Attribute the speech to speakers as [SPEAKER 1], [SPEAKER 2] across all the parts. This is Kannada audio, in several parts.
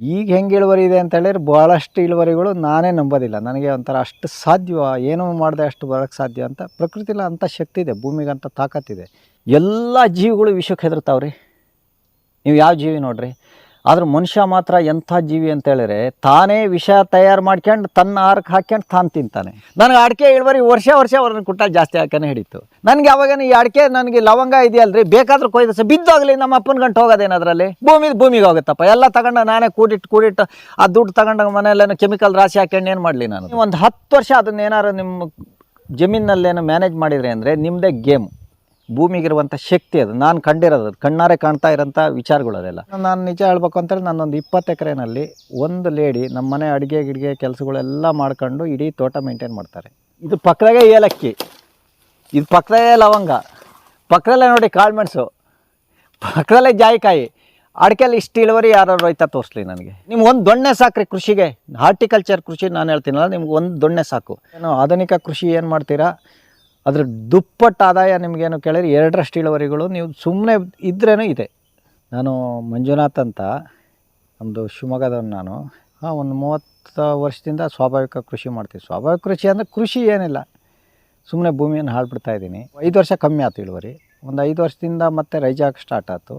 [SPEAKER 1] ಈಗ ಹೆಂಗೆ ಇಳುವರಿ ಇದೆ ಅಂತ ಹೇಳಿದ್ರೆ ಭಾಳಷ್ಟು ಇಳುವರಿಗಳು ನಾನೇ ನಂಬೋದಿಲ್ಲ. ನನಗೆ ಒಂಥರ ಅಷ್ಟು ಸಾಧ್ಯ ಏನೂ ಮಾಡಿದೆ ಅಷ್ಟು ಬರೋಕ್ಕೆ ಸಾಧ್ಯ ಅಂತ ಪ್ರಕೃತಿಲಿ ಅಂಥ ಶಕ್ತಿ ಇದೆ ಭೂಮಿಗಂತ ತಾಕತ್ತಿದೆ ಎಲ್ಲ ಜೀವಿಗಳು ವಿಷಕ್ಕೆ ಹೆದರ್ತಾವ್ರಿ. ನೀವು ಯಾವ ಜೀವಿ ನೋಡ್ರಿ? ಆದ್ರೆ ಮನುಷ್ಯ ಮಾತ್ರ ಎಂಥ ಜೀವಿ ಅಂತ ಹೇಳಿದ್ರೆ ತಾನೇ ವಿಷ ತಯಾರು ಮಾಡ್ಕೊಂಡು ತನ್ನ ಆಹಾರಕ್ಕೆ ಹಾಕ್ಕೊಂಡು ತಾನು ತಿಂತಾನೆ. ನನಗೆ ಅಡಿಕೆ ಇಳುವರಿ ವರ್ಷ ವರ್ಷ ಅವ್ರನ್ನ ಕುಟ್ಟ ಜಾಸ್ತಿ ಹಾಕನೇ ಹಿಡಿತು. ನನಗೆ ಅವಾಗೇನು ಈ ಅಡಿಕೆ, ನನಗೆ ಲವಂಗ ಇದೆಯಲ್ರಿ? ಬೇಕಾದ್ರೂ ಕೊಯ್ದು ಸಹ ಬಿದ್ದೋಗ್ಲಿ, ನಮ್ಮ ಅಪ್ಪನ ಗಂಟು ಹೋಗೋದೇನು ಅದರಲ್ಲಿ? ಭೂಮಿ ಭೂಮಿಗೆ ಹೋಗುತ್ತಪ್ಪ. ಎಲ್ಲ ತಗೊಂಡು ನಾನೇ ಕೂಡಿಟ್ಟು ಕೂಡಿಟ್ಟು ಆ ದುಡ್ಡು ತಗೊಂಡಾಗ ಮನೆಯಲ್ಲೇನು ಕೆಮಿಕಲ್ ರಾಶಿ ಹಾಕ್ಯಂಡು ಏನು ಮಾಡಲಿ ನಾನು? ಒಂದು ಹತ್ತು ವರ್ಷ ಅದನ್ನ ಏನಾರು ನಿಮ್ಮ ಜಮೀನಲ್ಲೇನು ಮ್ಯಾನೇಜ್ ಮಾಡಿದ್ರಿ ಅಂದರೆ ನಿಮ್ಮದೇ ಗೇಮ್ ಭೂಮಿಗಿರುವಂಥ ಶಕ್ತಿ ಅದು. ನಾನು ಕಂಡಿರೋದು ಕಣ್ಣಾರೆ ಕಾಣ್ತಾ ಇರೋಂಥ ವಿಚಾರಗಳು ಅದೆಲ್ಲ. ನಾನು ನಿಜ ಹೇಳ್ಬೇಕು ಅಂತೇಳಿ ನಾನೊಂದು ಇಪ್ಪತ್ತು ಎಕರೆನಲ್ಲಿ ಒಂದು ಲೇಡಿ ನಮ್ಮ ಮನೆ ಅಡುಗೆ ಗಿಡಿಗೆ ಕೆಲಸಗಳೆಲ್ಲ ಮಾಡ್ಕೊಂಡು ಇಡೀ ತೋಟ ಮೇಂಟೈನ್ ಮಾಡ್ತಾರೆ. ಇದು ಪಕ್ಕದಾಗೆ ಏಲಕ್ಕಿ. ಇದು ಪಕ್ಕದಾಗೆ ಲವಂಗ. ಪಕ್ಕದಲ್ಲೇ ನೋಡಿ ಕಾಳುಮೆಣಸು ಪಕ್ಕದಲ್ಲೇ ಜಾಯಿಕಾಯಿ. ಅಡಿಕೆಯಲ್ಲಿ ಇಷ್ಟು ಇಳುವರಿ ಯಾರು ರೈತ ತೋರಿಸ್ಲಿ ನನಗೆ. ನಿಮ್ಗೆ ಒಂದು ದೊಣ್ಣೆ ಸಾಕ್ರಿ ಕೃಷಿಗೆ. ಹಾರ್ಟಿಕಲ್ಚರ್ ಕೃಷಿ ನಾನು ಹೇಳ್ತೀನಲ್ಲ, ನಿಮ್ಗೆ ಒಂದು ದೊಣ್ಣೆ ಸಾಕು. ಏನು ಆಧುನಿಕ ಕೃಷಿ ಏನು ಮಾಡ್ತೀರಾ? ಅದ್ರ ದುಪ್ಪಟ್ಟು ಆದಾಯ ನಿಮಗೇನು ಕೇಳಿದ್ರೆ ಎರಡರಷ್ಟು ಇಳುವರಿಗಳು ನೀವು ಸುಮ್ಮನೆ ಇದ್ರೇ ಇದೆ. ನಾನು ಮಂಜುನಾಥ್ ಅಂತ ನಮ್ಮದು ಶಿವಮೊಗ್ಗದವನು ನಾನು. ಹಾಂ, ಒಂದು ಮೂವತ್ತು ವರ್ಷದಿಂದ ಸ್ವಾಭಾವಿಕ ಕೃಷಿ ಮಾಡ್ತೀವಿ ಸ್ವಾಭಾವಿಕ ಕೃಷಿ ಅಂದರೆ ಕೃಷಿ ಏನಿಲ್ಲ. ಸುಮ್ಮನೆ ಭೂಮಿಯನ್ನು ಹಾಳ್ಬಿಡ್ತಾ ಇದ್ದೀನಿ. ಐದು ವರ್ಷ ಕಮ್ಮಿ ಆಯ್ತು ಇಳುವರಿ. ಒಂದು ಐದು ವರ್ಷದಿಂದ ಮತ್ತೆ ರೈಜಾಕ್ ಸ್ಟಾರ್ಟ್ ಆಯ್ತು.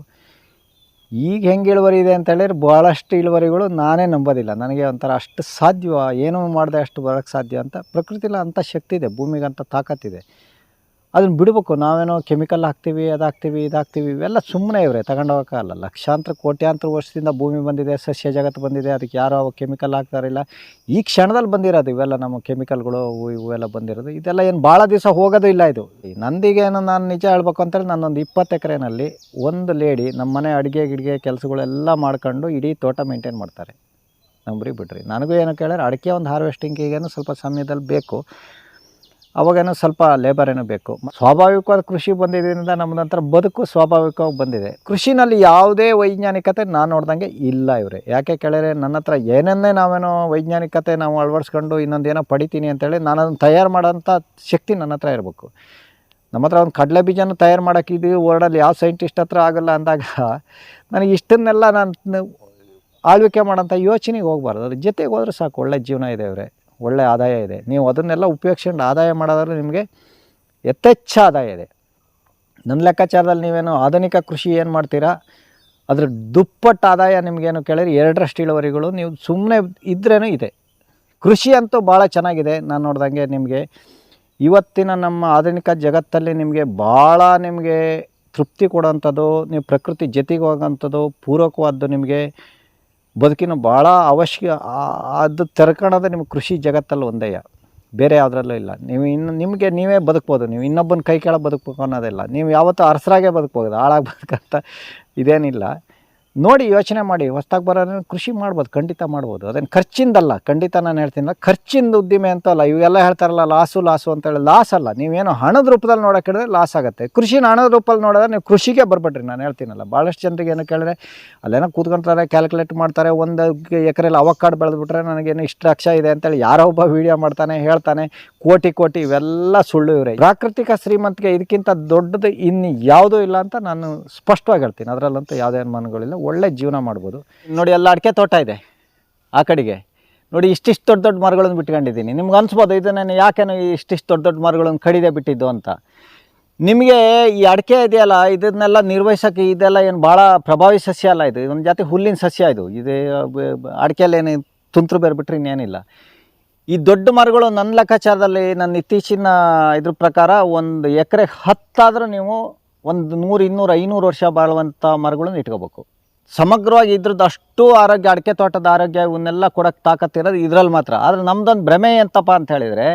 [SPEAKER 1] ಈಗ ಹೆಂಗೆ ಇಳುವರಿ ಇದೆ ಅಂತ ಹೇಳಿದ್ರೆ ಭಾಳಷ್ಟು ಇಳುವರಿಗಳು ನಾನೇ ನಂಬೋದಿಲ್ಲ. ನನಗೆ ಒಂಥರ ಅಷ್ಟು ಸಾಧ್ಯ, ಏನೂ ಮಾಡಿದೆ ಅಷ್ಟು ಬರೋಕ್ಕೆ ಸಾಧ್ಯ ಅಂತ ಪ್ರಕೃತಿಲಿ ಅಂಥ ಶಕ್ತಿ ಇದೆ ಭೂಮಿಗೆ ಅಂಥ ತಾಕತ್ತಿದೆ ಅದನ್ನು ಬಿಡಬೇಕು. ನಾವೇನೋ ಕೆಮಿಕಲ್ ಹಾಕ್ತೀವಿ ಅದು ಹಾಕ್ತೀವಿ ಇದು ಹಾಕ್ತೀವಿ ಇವೆಲ್ಲ ಸುಮ್ಮನೆ ಇವ್ರೆ ತಗೊಂಡೋಗೋಕ್ಕಲ್ಲ ಲಕ್ಷಾಂತರ, ಕೋಟ್ಯಾಂತರ ವರ್ಷದಿಂದ ಭೂಮಿ ಬಂದಿದೆ, ಸಸ್ಯ ಜಗತ್ತು ಬಂದಿದೆ. ಅದಕ್ಕೆ ಯಾರೋ ಕೆಮಿಕಲ್ ಹಾಕ್ತಾರಿಲ್ಲ ಈ ಕ್ಷಣದಲ್ಲಿ ಬಂದಿರೋದು ಇವೆಲ್ಲ ನಮ್ಮ ಕೆಮಿಕಲ್ಗಳು ಅವು ಇವೆಲ್ಲ ಬಂದಿರೋದು. ಇದೆಲ್ಲ ಏನು ಭಾಳ ದಿವಸ ಹೋಗೋದು ಇಲ್ಲ ಇದು. ನಂದಿಗೆ ನಂದಿಗೇನು ನಾನು ನಿಜ ಹೇಳ್ಬೇಕು ಅಂತೇಳಿ ನಾನೊಂದು ಇಪ್ಪತ್ತು ಎಕರೆನಲ್ಲಿ ಒಂದು ಲೇಡಿ ನಮ್ಮ ಮನೆ ಅಡುಗೆ ಗಿಡಿಗೆ ಕೆಲಸಗಳೆಲ್ಲ ಮಾಡ್ಕೊಂಡು ಇಡೀ ತೋಟ ಮೇಂಟೈನ್ ಮಾಡ್ತಾರೆ. ನಂಬ್ರಿ ಬಿಡ್ರಿ. ನನಗೂ ಏನು ಕೇಳಿದ್ರೆ ಅಡಿಕೆ ಒಂದು ಹಾರ್ವೆಸ್ಟಿಂಗಿಗೇನು ಸ್ವಲ್ಪ ಸಮಯದಲ್ಲಿ ಬೇಕು. ಅವಾಗೇನೋ ಸ್ವಲ್ಪ ಲೇಬರ್ ಏನೋ ಬೇಕು. ಸ್ವಾಭಾವಿಕವಾದ ಕೃಷಿ ಬಂದಿದ್ದರಿಂದ ನಮ್ಮ ನಂತರ ಬದುಕು ಸ್ವಾಭಾವಿಕವಾಗಿ ಬಂದಿದೆ. ಕೃಷಿನಲ್ಲಿ ಯಾವುದೇ ವೈಜ್ಞಾನಿಕತೆ ನಾನು ನೋಡ್ದಂಗೆ ಇಲ್ಲ ಇವರೇ. ಯಾಕೆ ಕೇಳಿದ್ರೆ ನನ್ನ ಹತ್ರ ಏನನ್ನೇ ನಾವೇನೋ ವೈಜ್ಞಾನಿಕತೆ ನಾವು ಅಳವಡಿಸ್ಕೊಂಡು ಇನ್ನೊಂದು ಏನೋ ಪಡಿತೀನಿ ಅಂತೇಳಿ ನಾನು ಅದನ್ನು ತಯಾರು ಮಾಡೋಂಥ ಶಕ್ತಿ ನನ್ನ ಹತ್ರ ಇರಬೇಕು. ನಮ್ಮ ಹತ್ರ ಒಂದು ಕಡಲೆ ಬೀಜನ ತಯಾರು ಮಾಡೋಕೆ ಇದು ವರ್ಲ್ಡಲ್ಲಿ ಯಾವ ಸೈಂಟಿಸ್ಟ್ ಹತ್ರ ಆಗೋಲ್ಲ ಅಂದಾಗ ನನಗೆ ಇಷ್ಟನ್ನೆಲ್ಲ ನಾನು ಆಳ್ವಿಕೆ ಮಾಡೋಂಥ ಯೋಚನೆಗೆ ಹೋಗ್ಬಾರ್ದು. ಅದ್ರ ಜೊತೆಗೆ ಹೋದ್ರೆ ಸಾಕು, ಒಳ್ಳೆ ಜೀವನ ಇದೆ ಅವರೇ ಒಳ್ಳೆ ಆದಾಯ ಇದೆ. ನೀವು ಅದನ್ನೆಲ್ಲ ಉಪಯೋಗಿಸ್ಕೊಂಡು ಆದಾಯ ಮಾಡೋದಾದ್ರೆ ನಿಮಗೆ ಯಥೇಚ್ಛ ಆದಾಯ ಇದೆ. ನನ್ನ ಲೆಕ್ಕಾಚಾರದಲ್ಲಿ ನೀವೇನು ಆಧುನಿಕ ಕೃಷಿ ಏನು ಮಾಡ್ತೀರಾ? ಅದ್ರ ದುಪ್ಪಟ್ಟು ಆದಾಯ ನಿಮಗೇನು ಕೇಳಿದ್ರೆ ಎರಡರಷ್ಟು ಇಳುವರಿಗಳು ನೀವು ಸುಮ್ಮನೆ ಇದ್ರೇನೂ ಇದೆ. ಕೃಷಿ ಅಂತೂ ಭಾಳ ಚೆನ್ನಾಗಿದೆ. ನಾನು ನೋಡ್ದಂಗೆ ನಿಮಗೆ ಇವತ್ತಿನ ನಮ್ಮ ಆಧುನಿಕ ಜಗತ್ತಲ್ಲಿ ನಿಮಗೆ ಭಾಳ ನಿಮಗೆ ತೃಪ್ತಿ ಕೊಡೋವಂಥದ್ದು ನೀವು ಪ್ರಕೃತಿ ಜೊತೆಗೆ ಹೋಗೋಂಥದ್ದು, ಪೂರಕವಾದ್ದು ನಿಮಗೆ ಬದುಕಿನ ಭಾಳ ಅವಶ್ಯ ಅದು ತೆರ್ಕೊಳ್ಳೋದು ನಿಮ್ಮ ಕೃಷಿ ಜಗತ್ತಲ್ಲಿ ಒಂದೇ ಬೇರೆ ಯಾವುದ್ರಲ್ಲೂ ಇಲ್ಲ. ನೀವು ಇನ್ನು ನಿಮಗೆ ನೀವೇ ಬದುಕ್ಬೋದು. ನೀವು ಇನ್ನೊಬ್ಬನ ಕೈ ಕೆಳಗೆ ಬದುಕಬೇಕು ಅನ್ನೋದಿಲ್ಲ. ನೀವು ಯಾವತ್ತೂ ಅರಸರಾಗೆ ಬದುಕ್ಬೋದು. ಹಾಳಾಗಿ ಬದುಕಂತ ಇದೇನಿಲ್ಲ. ನೋಡಿ ಯೋಚನೆ ಮಾಡಿ, ಹೊಸ್ದಾಗಿ ಬರೋದ್ರೆ ಕೃಷಿ ಮಾಡ್ಬೋದು, ಖಂಡಿತ ಮಾಡ್ಬೋದು. ಅದೇನು ಖರ್ಚಿಂದಲ್ಲ, ಖಂಡಿತ ನಾನು ಹೇಳ್ತೀನಲ್ಲ ಖರ್ಚಿಂದ ಉದ್ದಿಮೆ ಅಂತ ಅಲ್ಲ ಇವೆಲ್ಲ ಹೇಳ್ತಾರಲ್ಲ, ಲಾಸು ಲಾಸು ಅಂತೇಳಿ, ಲಾಸ್ ಅಲ್ಲ, ನೀವೇನು ಹಣದ ರೂಪದಲ್ಲಿ ನೋಡೋಕೆ ಹೇಳಿದ್ರೆ ಲಾಸ್ ಆಗುತ್ತೆ. ಕೃಷಿನ ಹಣದ ರೂಪದಲ್ಲಿ ನೋಡಿದ್ರೆ ನೀವು ಕೃಷಿಗೆ ಬರ್ಬೇಡ್ರಿ, ನಾನು ಹೇಳ್ತೀನಲ್ಲ. ಭಾಳಷ್ಟು ಜನರಿಗೆ ಏನು ಕೇಳಿದ್ರೆ, ಅಲ್ಲೇನೋ ಕೂತ್ಕೊಂತಾರೆ ಕ್ಯಾಲ್ಕುಲೇಟ್ ಮಾಡ್ತಾರೆ, ಒಂದು ಎಕರೆಯಲ್ಲಿ ಅವಕ್ಕಾಡು ಬೆಳೆದ್ಬಿಟ್ರೆ ನನಗೇನು ಇಷ್ಟು ಲಕ್ಷ ಇದೆ ಅಂತೇಳಿ ಯಾರೋ ಒಬ್ಬ ವೀಡಿಯೋ ಮಾಡ್ತಾನೆ, ಹೇಳ್ತಾನೆ, ಕೋಟಿ ಕೋಟಿ, ಇವೆಲ್ಲ ಸುಳ್ಳು ಇವರೇ. ಪ್ರಾಕೃತಿಕ ಶ್ರೀಮಂತಿಗೆ ಇದಕ್ಕಿಂತ ದೊಡ್ಡದು ಇನ್ನು ಯಾವುದೂ ಇಲ್ಲ ಅಂತ ನಾನು ಸ್ಪಷ್ಟವಾಗಿ ಹೇಳ್ತೀನಿ. ಅದರಲ್ಲಂತೂ ಯಾವುದೇ ಅನುಮಾನಗಳಿಲ್ಲ. ಒಳ್ಳೆ ಜೀವನ ಮಾಡ್ಬೋದು. ನೋಡಿ, ಎಲ್ಲ ಅಡಿಕೆ ತೋಟ ಇದೆ ಆ ಕಡೆಗೆ. ನೋಡಿ, ಇಷ್ಟಿಷ್ಟು ದೊಡ್ಡ ದೊಡ್ಡ ಮರಗಳನ್ನು ಬಿಟ್ಕೊಂಡಿದ್ದೀನಿ. ನಿಮ್ಗೆ ಅನ್ಸ್ಬೋದು, ಇದು ನಾನು ಯಾಕೆನೋ ಇಷ್ಟಿಷ್ಟು ದೊಡ್ಡ ದೊಡ್ಡ ಮರಗಳನ್ನು ಕಡಿದೆ ಬಿಟ್ಟಿದ್ದು ಅಂತ. ನಿಮಗೆ ಈ ಅಡಿಕೆ ಇದೆಯಲ್ಲ, ಇದನ್ನೆಲ್ಲ ನಿರ್ವಹಿಸೋಕ್ಕೆ ಇದೆಲ್ಲ ಏನು ಭಾಳ ಪ್ರಭಾವಿ ಸಸ್ಯ ಅಲ್ಲ ಇದು. ಇದೊಂದು ಜಾತಿ ಹುಲ್ಲಿನ ಸಸ್ಯ ಇದು. ಇದು ಅಡಿಕೆಯಲ್ಲಿ ಏನು ತುಂತುರು ಬೇರೆ ಬಿಟ್ಟರೆ ಇನ್ನೇನಿಲ್ಲ. ಈ ದೊಡ್ಡ ಮರಗಳು ನನ್ನ ಲೆಕ್ಕಾಚಾರದಲ್ಲಿ, ನನ್ನ ಇತ್ತೀಚಿನ ಇದ್ರ ಪ್ರಕಾರ ಒಂದು ಎಕರೆ ಹತ್ತಾದರೂ ನೀವು ಒಂದು ನೂರು, ಇನ್ನೂರು, ಐನೂರು ವರ್ಷ ಬಾಳುವಂಥ ಮರಗಳನ್ನು ಇಟ್ಕೋಬೇಕು. ಸಮಗ್ರವಾಗಿ ಇದ್ರದ್ದು ಅಷ್ಟು ಆರೋಗ್ಯ, ಅಡಿಕೆ ತೋಟದ ಆರೋಗ್ಯ ಇವನ್ನೆಲ್ಲ ಕೊಡೋಕ್ಕೆ ತಾಕತ್ತಿರೋದು ಇದ್ರಲ್ಲಿ ಮಾತ್ರ. ಆದರೆ ನಮ್ಮದೊಂದು ಭ್ರಮೆ ಎಂತಪ್ಪ ಅಂತ ಹೇಳಿದರೆ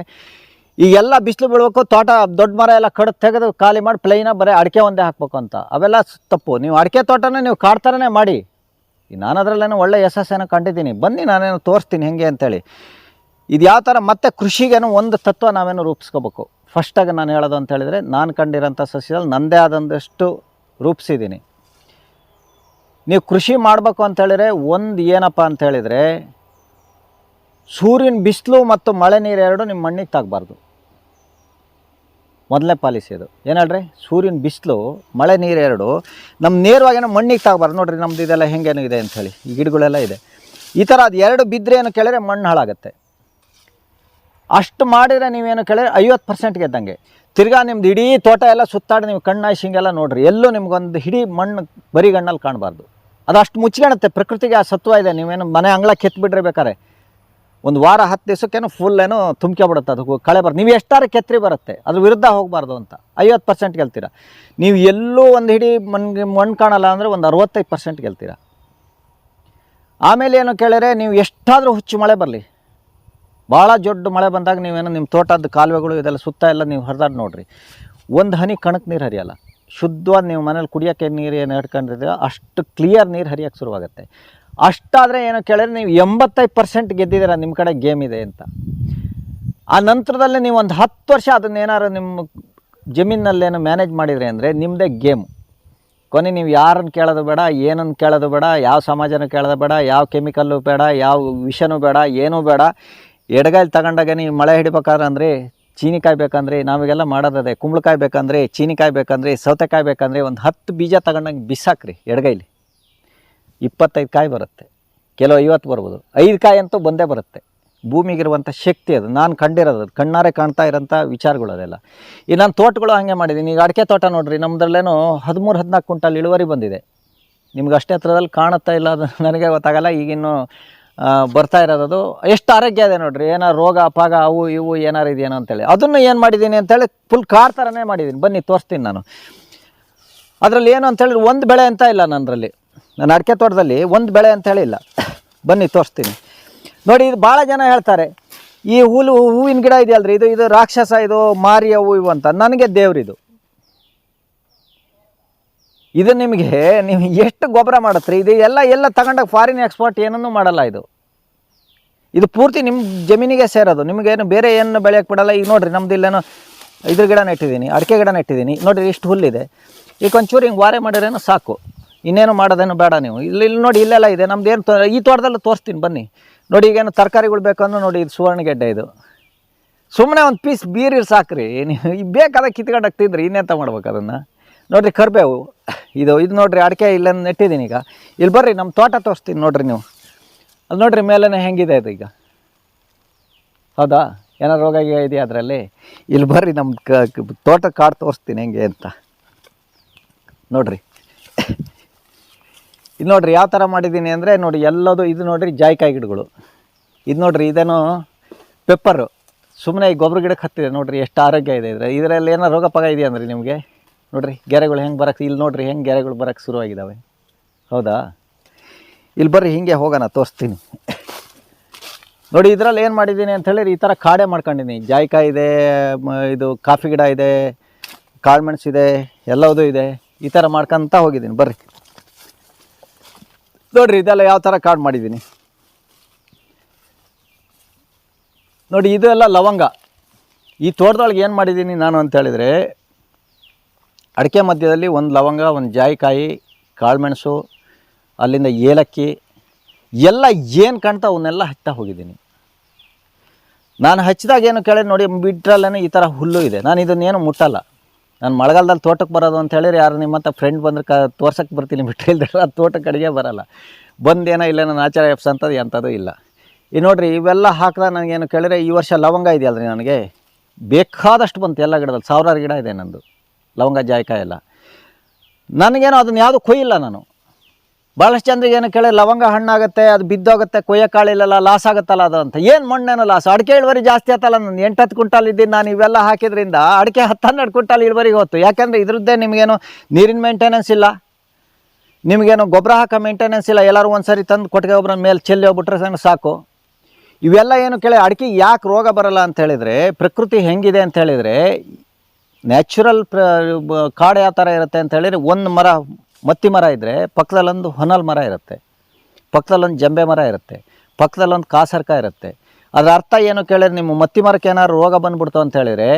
[SPEAKER 1] ಈಗೆಲ್ಲ ಬಿಸಿಲು ಬೀಳಬೇಕು, ತೋಟ ದೊಡ್ಡ ಮರ ಎಲ್ಲ ಕಡ್ದು ತೆಗೆದು ಖಾಲಿ ಮಾಡಿ ಪ್ಲೈನ ಬರೀ ಅಡಿಕೆ ಒಂದೇ ಹಾಕ್ಬೇಕು ಅಂತ. ಅವೆಲ್ಲ ತಪ್ಪು. ನೀವು ಅಡಿಕೆ ತೋಟನ ನೀವು ಕಾಡ್ತಾರನೇ ಮಾಡಿ. ನಾನು ಅದರಲ್ಲೇನೋ ಒಳ್ಳೆ ಯಶಸ್ಸನ್ನು ಕಂಡಿದ್ದೀನಿ. ಬನ್ನಿ ನಾನೇನು ತೋರಿಸ್ತೀನಿ ಹೇಗೆ ಅಂತೇಳಿ. ಇದು ಯಾವ ಥರ ಮತ್ತೆ ಕೃಷಿಗೇನು ಒಂದು ತತ್ವ ನಾವೇನು ರೂಪಿಸ್ಕೋಬೇಕು. ಫಸ್ಟಾಗಿ ನಾನು ಹೇಳೋದು ಅಂತ ಹೇಳಿದರೆ, ನಾನು ಕಂಡಿರೋಂಥ ಸಸ್ಯದಲ್ಲಿ ನನ್ನದೇ ಆದಂದಷ್ಟು ರೂಪಿಸಿದ್ದೀನಿ. ನೀವು ಕೃಷಿ ಮಾಡಬೇಕು ಅಂತ ಹೇಳಿದ್ರೆ ಒಂದು ಏನಪ್ಪ ಅಂತ ಹೇಳಿದರೆ ಸೂರ್ಯನ ಬಿಸಿಲು ಮತ್ತು ಮಳೆ ನೀರು ಎರಡು ನಿಮ್ಮ ಮಣ್ಣಿಗೆ ತಾಗಬಾರ್ದು. ಮೊದಲನೇ ಪಾಲಿಸಿ ಅದು. ಏನು ಸೂರ್ಯನ ಬಿಸಿಲು, ಮಳೆ ನೀರು ಎರಡು ನಮ್ಮ ನೇರವಾಗೇನೋ ಮಣ್ಣಿಗೆ ತಾಗಬಾರ್ದು. ನೋಡಿರಿ ನಮ್ದು ಇದೆಲ್ಲ ಹೆಂಗೇನು ಇದೆ ಅಂಥೇಳಿ ಈ ಗಿಡಗಳೆಲ್ಲ ಇದೆ. ಈ ಥರ ಅದು ಎರಡು ಬಿದ್ದರೆ ಏನು ಕೇಳಿದ್ರೆ ಮಣ್ಣು ಹಾಳಾಗುತ್ತೆ. ಅಷ್ಟು ಮಾಡಿದರೆ ನೀವೇನು ಕೇಳಿದ್ರೆ ಐವತ್ತು ಪರ್ಸೆಂಟ್ ಗೆದ್ದಂಗೆ. ತಿರ್ಗಾ ನಿಮ್ದು ಇಡೀ ತೋಟ ಎಲ್ಲ ಸುತ್ತಾಡಿ ನೀವು ಕಣ್ಣಾಯಿಸಿಂಗೆಲ್ಲ ನೋಡ್ರಿ. ಎಲ್ಲೂ ನಿಮ್ಗೊಂದು ಹಿಡಿ ಮಣ್ಣು ಬರಿಗಣ್ಣಲ್ಲಿ ಕಾಣಬಾರ್ದು. ಅದು ಅಷ್ಟು ಮುಚ್ಕೊಳುತ್ತೆ ಪ್ರಕೃತಿಗೆ ಆ ಸತ್ವ ಇದೆ. ನೀವೇನು ಮನೆ ಅಂಗಳ ಕೆತ್ಬಿಟ್ರೆ ಬೇಕಾರೆ ಒಂದು ವಾರ, ಹತ್ತು ದಿವಸಕ್ಕೇನು ಫುಲ್ ಏನೋ ತುಂಬ್ಕೊಬಿಡುತ್ತೆ ಅದು ಕಳೆ ಬರುತ್ತೆ ನೀವು ಎಷ್ಟಾರು ಕೆತ್ತರಿ ಬರುತ್ತೆ. ಅದ್ರ ವಿರುದ್ಧ ಹೋಗಬಾರ್ದು ಅಂತ. ಐವತ್ತು ಪರ್ಸೆಂಟ್ ಗೆಲ್ತೀರ. ನೀವು ಎಲ್ಲೂ ಒಂದು ಹಿಡಿ ಮಣ್ಣಿಗೆ ಮಣ್ಣು ಕಾಣಲ್ಲ ಅಂದರೆ ಒಂದು ಅರವತ್ತೈದು ಪರ್ಸೆಂಟ್ ಗೆಲ್ತೀರ. ಆಮೇಲೆ ಏನು ಕೇಳಿದ್ರೆ, ನೀವು ಎಷ್ಟಾದರೂ ಹುಚ್ಚು ಮಳೆ ಬರಲಿ. ಭಾಳ ದೊಡ್ಡ ಮಳೆ ಬಂದಾಗ ನೀವೇನು ನಿಮ್ಮ ತೋಟದ ಕಾಲುವೆಗಳು ಇದೆಲ್ಲ ಸುತ್ತ ಎಲ್ಲ ನೀವು ಹರಿದಾಡಿ ನೋಡಿರಿ. ಒಂದು ಹನಿ ಕಣಕ್ಕೆ ನೀರು ಹರಿಯಲ್ಲ. ಶುದ್ಧವಾದ ನೀವು ಮನೇಲಿ ಕುಡಿಯೋಕ್ಕೆ ನೀರು ಏನು ಹಿಡ್ಕೊಂಡಿರ್ತೀರ ಅಷ್ಟು ಕ್ಲಿಯರ್ ನೀರು ಹರಿಯೋಕ್ಕೆ ಶುರುವಾಗುತ್ತೆ. ಅಷ್ಟಾದರೆ ಏನು ಕೇಳಿದ್ರೆ ನೀವು ಎಂಬತ್ತೈದು ಪರ್ಸೆಂಟ್ ಗೆದ್ದಿದ್ದೀರ ನಿಮ್ಮ ಕಡೆ ಗೇಮ್ ಇದೆ ಅಂತ. ಆ ನಂತರದಲ್ಲಿ ನೀವು ಒಂದು ಹತ್ತು ವರ್ಷ ಅದನ್ನ ಏನಾದ್ರು ನಿಮ್ಮ ಜಮೀನಲ್ಲೇನು ಮ್ಯಾನೇಜ್ ಮಾಡಿದ್ರಿ ಅಂದರೆ ನಿಮ್ಮದೇ ಗೇಮ್ ಕೊನೆ ನೀವು ಯಾರನ್ನು ಕೇಳೋದು ಬೇಡ, ಏನನ್ನು ಕೇಳೋದು ಬೇಡ, ಯಾವ ಸಮಾಜನೂ ಕೇಳೋದು ಬೇಡ, ಯಾವ ಕೆಮಿಕಲ್ಲು ಬೇಡ, ಯಾವ ವಿಷನೂ ಬೇಡ, ಏನೂ ಬೇಡ. ಎಡಗಾಯ್ಲು ತಗೊಂಡಾಗ ನೀವು ಮಳೆ ಹಿಡಿಬೇಕಾದ್ರೆ ಅಂದರೆ ಚೀನಿಕಾಯಿ ಬೇಕಂದ್ರೆ ನಾವೀಗೆಲ್ಲ ಮಾಡೋದದೆ ಕುಂಬಳಕಾಯಿ ಬೇಕಂದ್ರೆ ಚೀನಿಕಾಯಿ ಬೇಕಂದ್ರೆ ಸೌತೆಕಾಯಿ ಬೇಕಂದ್ರೆ ಒಂದು ಹತ್ತು ಬೀಜ ತಗೊಂಡಂಗೆ ಬಿಸಾಕ್ರಿ ಎಡಗೈಲಿ. ಇಪ್ಪತ್ತೈದು ಕಾಯಿ ಬರುತ್ತೆ. ಕೆಲವು ಐವತ್ತು ಬರ್ಬೋದು. ಐದು ಕಾಯಿ ಅಂತೂ ಬಂದೇ ಬರುತ್ತೆ. ಭೂಮಿಗಿರುವಂಥ ಶಕ್ತಿ ಅದು. ನಾನು ಕಂಡಿರೋದು ಅದು. ಕಣ್ಣಾರೆ ಕಾಣ್ತಾ ಇರೋಂಥ ವಿಚಾರಗಳು ಅದೆಲ್ಲ. ಈ ನಾನು ತೋಟಗಳು ಹಾಗೆ ಮಾಡಿದ್ದೀನಿ ಈಗ ಅಡಿಕೆ ತೋಟ ನೋಡಿರಿ ನಮ್ಮದ್ರಲ್ಲೇನು ಹದಿಮೂರು, ಹದಿನಾಲ್ಕು ಕ್ವಿಂಟಲ್ ಇಳುವರಿ ಬಂದಿದೆ. ನಿಮ್ಗೆ ಅಷ್ಟೇ ಹತ್ರದಲ್ಲಿ ಕಾಣುತ್ತಾ ಇಲ್ಲ ಅದು ನನಗೆ ಗೊತ್ತಾಗಲ್ಲ. ಈಗಿನ್ನು ಬರ್ತಾ ಇರೋದು ಎಷ್ಟು ಆರೋಗ್ಯ ಇದೆ ನೋಡ್ರಿ. ಏನಾರು ರೋಗ, ಅಪಾಗ, ಅವು ಇವು ಏನಾರು ಇದೆಯೇನೋ ಅಂತೇಳಿ. ಅದನ್ನು ಏನು ಮಾಡಿದ್ದೀನಿ ಅಂತೇಳಿ ಫುಲ್ ಕಾರ್ ಥರನೇ ಮಾಡಿದ್ದೀನಿ. ಬನ್ನಿ, ತೋರಿಸ್ತೀನಿ ನಾನು. ಅದರಲ್ಲಿ ಏನು ಅಂತೇಳಿ ಒಂದು ಬೆಳೆ ಅಂತ ಇಲ್ಲ ನನ್ನರಲ್ಲಿ ನನ್ನ ಅಡಿಕೆ ತೋಟದಲ್ಲಿ ಒಂದು ಬೆಳೆ ಅಂತ ಹೇಳಿಲ್ಲ ಬನ್ನಿ, ತೋರಿಸ್ತೀನಿ. ನೋಡಿ, ಇದು ಭಾಳ ಜನ ಹೇಳ್ತಾರೆ, ಈ ಹೂಲು, ಹೂವಿನ ಗಿಡ ಇದೆಯಲ್ರಿ? ಇದು ಇದು ರಾಕ್ಷಸ, ಇದು ಮಾರಿ, ಅವು, ಇವು ಅಂತ. ನನಗೆ ದೇವ್ರಿದು. ಇದು ನಿಮಗೆ ನೀವು ಎಷ್ಟು ಗೊಬ್ಬರ ಮಾಡತ್ರಿ ಇದು ಎಲ್ಲ ಎಲ್ಲ ತಗೊಂಡಾಗ ಫಾರಿನ್ ಎಕ್ಸ್ಪೋರ್ಟ್ ಏನನ್ನೂ ಮಾಡಲ್ಲ ಇದು. ಇದು ಪೂರ್ತಿ ನಿಮ್ಮ ಜಮೀನಿಗೆ ಸೇರೋದು. ನಿಮಗೇನು ಬೇರೆ ಏನು ಬೆಳೆಯೋಕ್ಕೆ ಬಿಡಲ್ಲ. ಈಗ ನೋಡಿರಿ, ನಮ್ದು ಇಲ್ಲೇನೋ ಇದ್ರ ಗಿಡ ನೆಟ್ಟಿದ್ದೀನಿ, ಅಡಿಕೆ ಗಿಡ ನೆಟ್ಟಿದ್ದೀನಿ. ನೋಡಿರಿ, ಇಷ್ಟು ಹುಲ್ಲಿದೆ. ಈಗ ಒಂಚೂರು ಹಿಂಗೆ ವಾರೆ ಮಾಡಿರೇನು ಸಾಕು. ಇನ್ನೇನು ಮಾಡೋದೇನು ಬೇಡ ನೀವು. ಇಲ್ಲಿ ಇಲ್ಲಿ ನೋಡಿ, ಇಲ್ಲೆಲ್ಲ ಇದೆ. ನಮ್ದು ಏನು ಈ ತೋಟದಲ್ಲಿ ತೋರಿಸ್ತೀನಿ, ಬನ್ನಿ. ನೋಡಿ ಈಗೇನು ತರಕಾರಿಗಳು ಬೇಕಂದ್ರೆ ನೋಡಿ, ಇದು ಸುವರ್ಣಗೆಡ್ಡೆ ಇದು. ಸುಮ್ಮನೆ ಒಂದು ಪೀಸ್ ಬೀರಿರು ಸಾಕ್ರಿ. ನೀವು, ಈಗ ಬೇಕಾದ ಕಿತ್ಕೊಂಡು ಹಾಕ್ತಿದ್ರಿ ಇನ್ನೆಂತ ಮಾಡ್ಬೇಕು ಅದನ್ನು? ನೋಡ್ರಿ ಕರಿಬೇವು. ಇದು ಇದು ನೋಡಿರಿ ಅಡಿಕೆ ಇಲ್ಲ ನೆಟ್ಟಿದ್ದೀನಿ ಈಗ. ಇಲ್ಲಿ ಬರ್ರಿ ನಮ್ಮ ತೋಟ ತೋರಿಸ್ತೀನಿ ನೋಡಿರಿ ನೀವು. ಅಲ್ಲಿ ನೋಡ್ರಿ ಮೇಲೇ ಹೆಂಗಿದೆ ಇದು ಈಗ. ಹೌದಾ? ಏನೋ ರೋಗ ಇದೆಯಾ ಅದರಲ್ಲಿ? ಇಲ್ಲಿ ಬರ್ರಿ ನಮ್ಮ ಕ- ತೋಟ ಕಾಡು ತೋರಿಸ್ತೀನಿ ಹೆಂಗೆ ಅಂತ. ನೋಡಿರಿ. ಇದು ನೋಡಿರಿ, ಯಾವ ಥರ ಮಾಡಿದ್ದೀನಿ ಅಂದರೆ ನೋಡಿ, ಎಲ್ಲದು, ಇದು ನೋಡಿರಿ ಜಾಯ್ಕಾಯಿ ಗಿಡಗಳು. ಇದು ನೋಡಿರಿ, ಇದೇನು ಪೆಪ್ಪರು. ಸುಮ್ಮನೆ ಈ ಗೊಬ್ಬರ ಗಿಡಕ್ಕೆ ಹತ್ತಿದೆ ನೋಡ್ರಿ, ಎಷ್ಟು ಆರೋಗ್ಯ ಇದೆ ಇದ್ರೆ ಇದರಲ್ಲಿ ಏನೋ ರೋಗ ಪಗ ಇದೆಯಾ ಅಂದ್ರೆ ನಿಮಗೆ? ನೋಡ್ರಿ, ಗೆರೆಗಳು ಹೆಂಗೆ ಬರಕ್ಕೆ ಇಲ್ಲಿ ನೋಡ್ರಿ ಹೆಂಗೆ ಗೆರೆಗಳು ಬರಕ್ಕೆ ಶುರುವಾಗಿದ್ದಾವೆ ಹೌದಾ? ಇಲ್ಲಿ ಬರ್ರಿ, ಹಿಂಗೆ ಹೋಗೋಣ, ತೋರಿಸ್ತೀನಿ. ನೋಡಿ, ಇದರಲ್ಲಿ ಏನು ಮಾಡಿದ್ದೀನಿ ಅಂತ ಹೇಳಿದ್ರೆ ಈ ಥರ ಕಾಡೆ ಮಾಡ್ಕೊಂಡಿದ್ದೀನಿ. ಜಾಯ್ಕಾಯಿ ಇದೆ ಇದು ಕಾಫಿ ಗಿಡ ಇದೆ, ಕಾಳುಮೆಣಸು ಇದೆ, ಎಲ್ಲದೂ ಇದೆ. ಈ ಥರ ಮಾಡ್ಕೊಂತ ಹೋಗಿದ್ದೀನಿ. ಬರ್ರಿ. ನೋಡ್ರಿ, ಇದೆಲ್ಲ ಯಾವ ಥರ ಕಾಡು ಮಾಡಿದ್ದೀನಿ. ನೋಡಿ ಇದೆಲ್ಲ ಲವಂಗ. ಈ ತೋಟದೊಳಗೆ ಏನು ಮಾಡಿದ್ದೀನಿ ನಾನು ಅಂತ ಹೇಳಿದರೆ ಅಡಿಕೆ ಮಧ್ಯದಲ್ಲಿ ಒಂದು ಲವಂಗ, ಒಂದು ಜಾಯಿಕಾಯಿ, ಕಾಳುಮೆಣಸು, ಅಲ್ಲಿಂದ ಏಲಕ್ಕಿ, ಎಲ್ಲ ಏನು ಕಾಣ್ತಾ ಅವನ್ನೆಲ್ಲ ಹಚ್ತಾ ಹೋಗಿದ್ದೀನಿ. ನಾನು ಹಚ್ಚಿದಾಗ ಏನು ಕೇಳಿ ನೋಡಿ ಬಿಟ್ರಲ್ಲೇ ಈ ಥರ ಹುಲ್ಲು ಇದೆ. ನಾನು ಇದನ್ನೇನು ಮುಟ್ಟಲ್ಲ. ನಾನು ಮಳೆಗಾಲದಲ್ಲಿ ತೋಟಕ್ಕೆ ಬರೋದು ಅಂತ ಹೇಳಿದ್ರೆ ಯಾರು ನಿಮ್ಮ ಫ್ರೆಂಡ್ ಬಂದ್ರೆ ಕ ತೋರ್ಸಕ್ಕೆ ಬರ್ತೀನಿ ಬಿಟ್ಟರೆ ತೋಟಕ್ಕೆ ಅಡುಗೆ ಬರೋಲ್ಲ. ಬಂದೇನೋ ಇಲ್ಲ ನಾನು ಆಚಾರ ಎಪ್ಸ್ ಎಂಥದ್ದು ಇಲ್ಲ. ಈ ನೋಡಿರಿ, ಇವೆಲ್ಲ ಹಾಕಿದಾಗ ನನಗೇನು ಕೇಳಿದ್ರೆ ಈ ವರ್ಷ ಲವಂಗ ಇದೆಯಲ್ಲ ರೀ ನನಗೆ? ಬೇಕಾದಷ್ಟು ಬಂತು ಎಲ್ಲ ಗಿಡದಲ್ಲಿ. ಸಾವಿರಾರು ಗಿಡ ಇದೆ ನಂದು. ಲವಂಗ, ಜಾಯ್ಕಾಯಿ ಎಲ್ಲ. ನನಗೇನೋ ಅದನ್ನ ಯಾವುದು ಕೊಯ್ಯಿಲ್ಲ ನಾನು. ಭಾಳಷ್ಟು ಜನರಿಗೆ ಏನು ಕೇಳಿ ಲವಂಗ ಹಣ್ಣಾಗುತ್ತೆ, ಅದು ಬಿದ್ದೋಗುತ್ತೆ ಇಲ್ಲಲ್ಲ, ಲಾಸ್ ಆಗುತ್ತಲ್ಲ ಅದು ಅಂತ ಏನು ಮಣ್ಣೇನೋ ಲಾಸ್? ಅಡಿಕೆ ಇಳುವರಿ ಜಾಸ್ತಿ ಆತಲ್ಲ ನಾನು. ಎಂಟು ಹತ್ತು ಕ್ವಿಂಟಾಲ್ ಇದ್ದೀನಿ ನಾನು, ಇವೆಲ್ಲ ಹಾಕಿದ್ರಿಂದ ಅಡಿಕೆ ಹತ್ತು ಹನ್ನೆರಡು ಕ್ವಿಂಟಾಲ್ ಇಳುವರಿಗೆ ಹೋಯ್ತು. ಯಾಕೆಂದರೆ ಇದ್ರದ್ದೇ ನಿಮಗೇನು ನೀರಿನ ಮೇಂಟೆನೆನ್ಸ್ ಇಲ್ಲ. ನಿಮಗೇನು ಗೊಬ್ಬರ ಹಾಕೋ ಮೇಂಟೆನೆನ್ಸ್ ಇಲ್ಲ. ಎಲ್ಲರೂ ಒಂದು ಸರಿ ತಂದು ಕೊಟ್ಟಿಗೆ ಒಬ್ಬರ ಮೇಲೆ ಚೆಲ್ಲಿ ಹೋಗ್ಬಿಟ್ರೆ ಸಾಕು. ಇವೆಲ್ಲ ಏನು ಕೇಳಿ ಅಡಿಕೆ ಯಾಕೆ ರೋಗ ಬರಲ್ಲ ಅಂತ ಹೇಳಿದರೆ, ಪ್ರಕೃತಿ ಹೆಂಗಿದೆ ಅಂತ ಹೇಳಿದರೆ ನ್ಯಾಚುರಲ್ ಪ್ರ ಕಾಡು ಯಾವ ಥರ ಇರುತ್ತೆ ಅಂತ ಹೇಳಿದರೆ ಒಂದು ಮರ, ಮತ್ತಿ ಮರ ಇದ್ದರೆ ಪಕ್ಕದಲ್ಲೊಂದು ಹೊನಲ್ ಮರ ಇರುತ್ತೆ. ಪಕ್ಕದಲ್ಲೊಂದು ಜಂಬೆ ಮರ ಇರುತ್ತೆ. ಪಕ್ಕದಲ್ಲೊಂದು ಕಾಸರ್ಕ ಇರುತ್ತೆ. ಅದರ ಅರ್ಥ ಏನು ಕೇಳಿದ್ರೆ ನಿಮ್ಮ ಮತ್ತಿ ಮರಕ್ಕೆ ಏನಾದ್ರು ರೋಗ ಬಂದ್ಬಿಡ್ತು ಅಂತ ಹೇಳಿದರೆ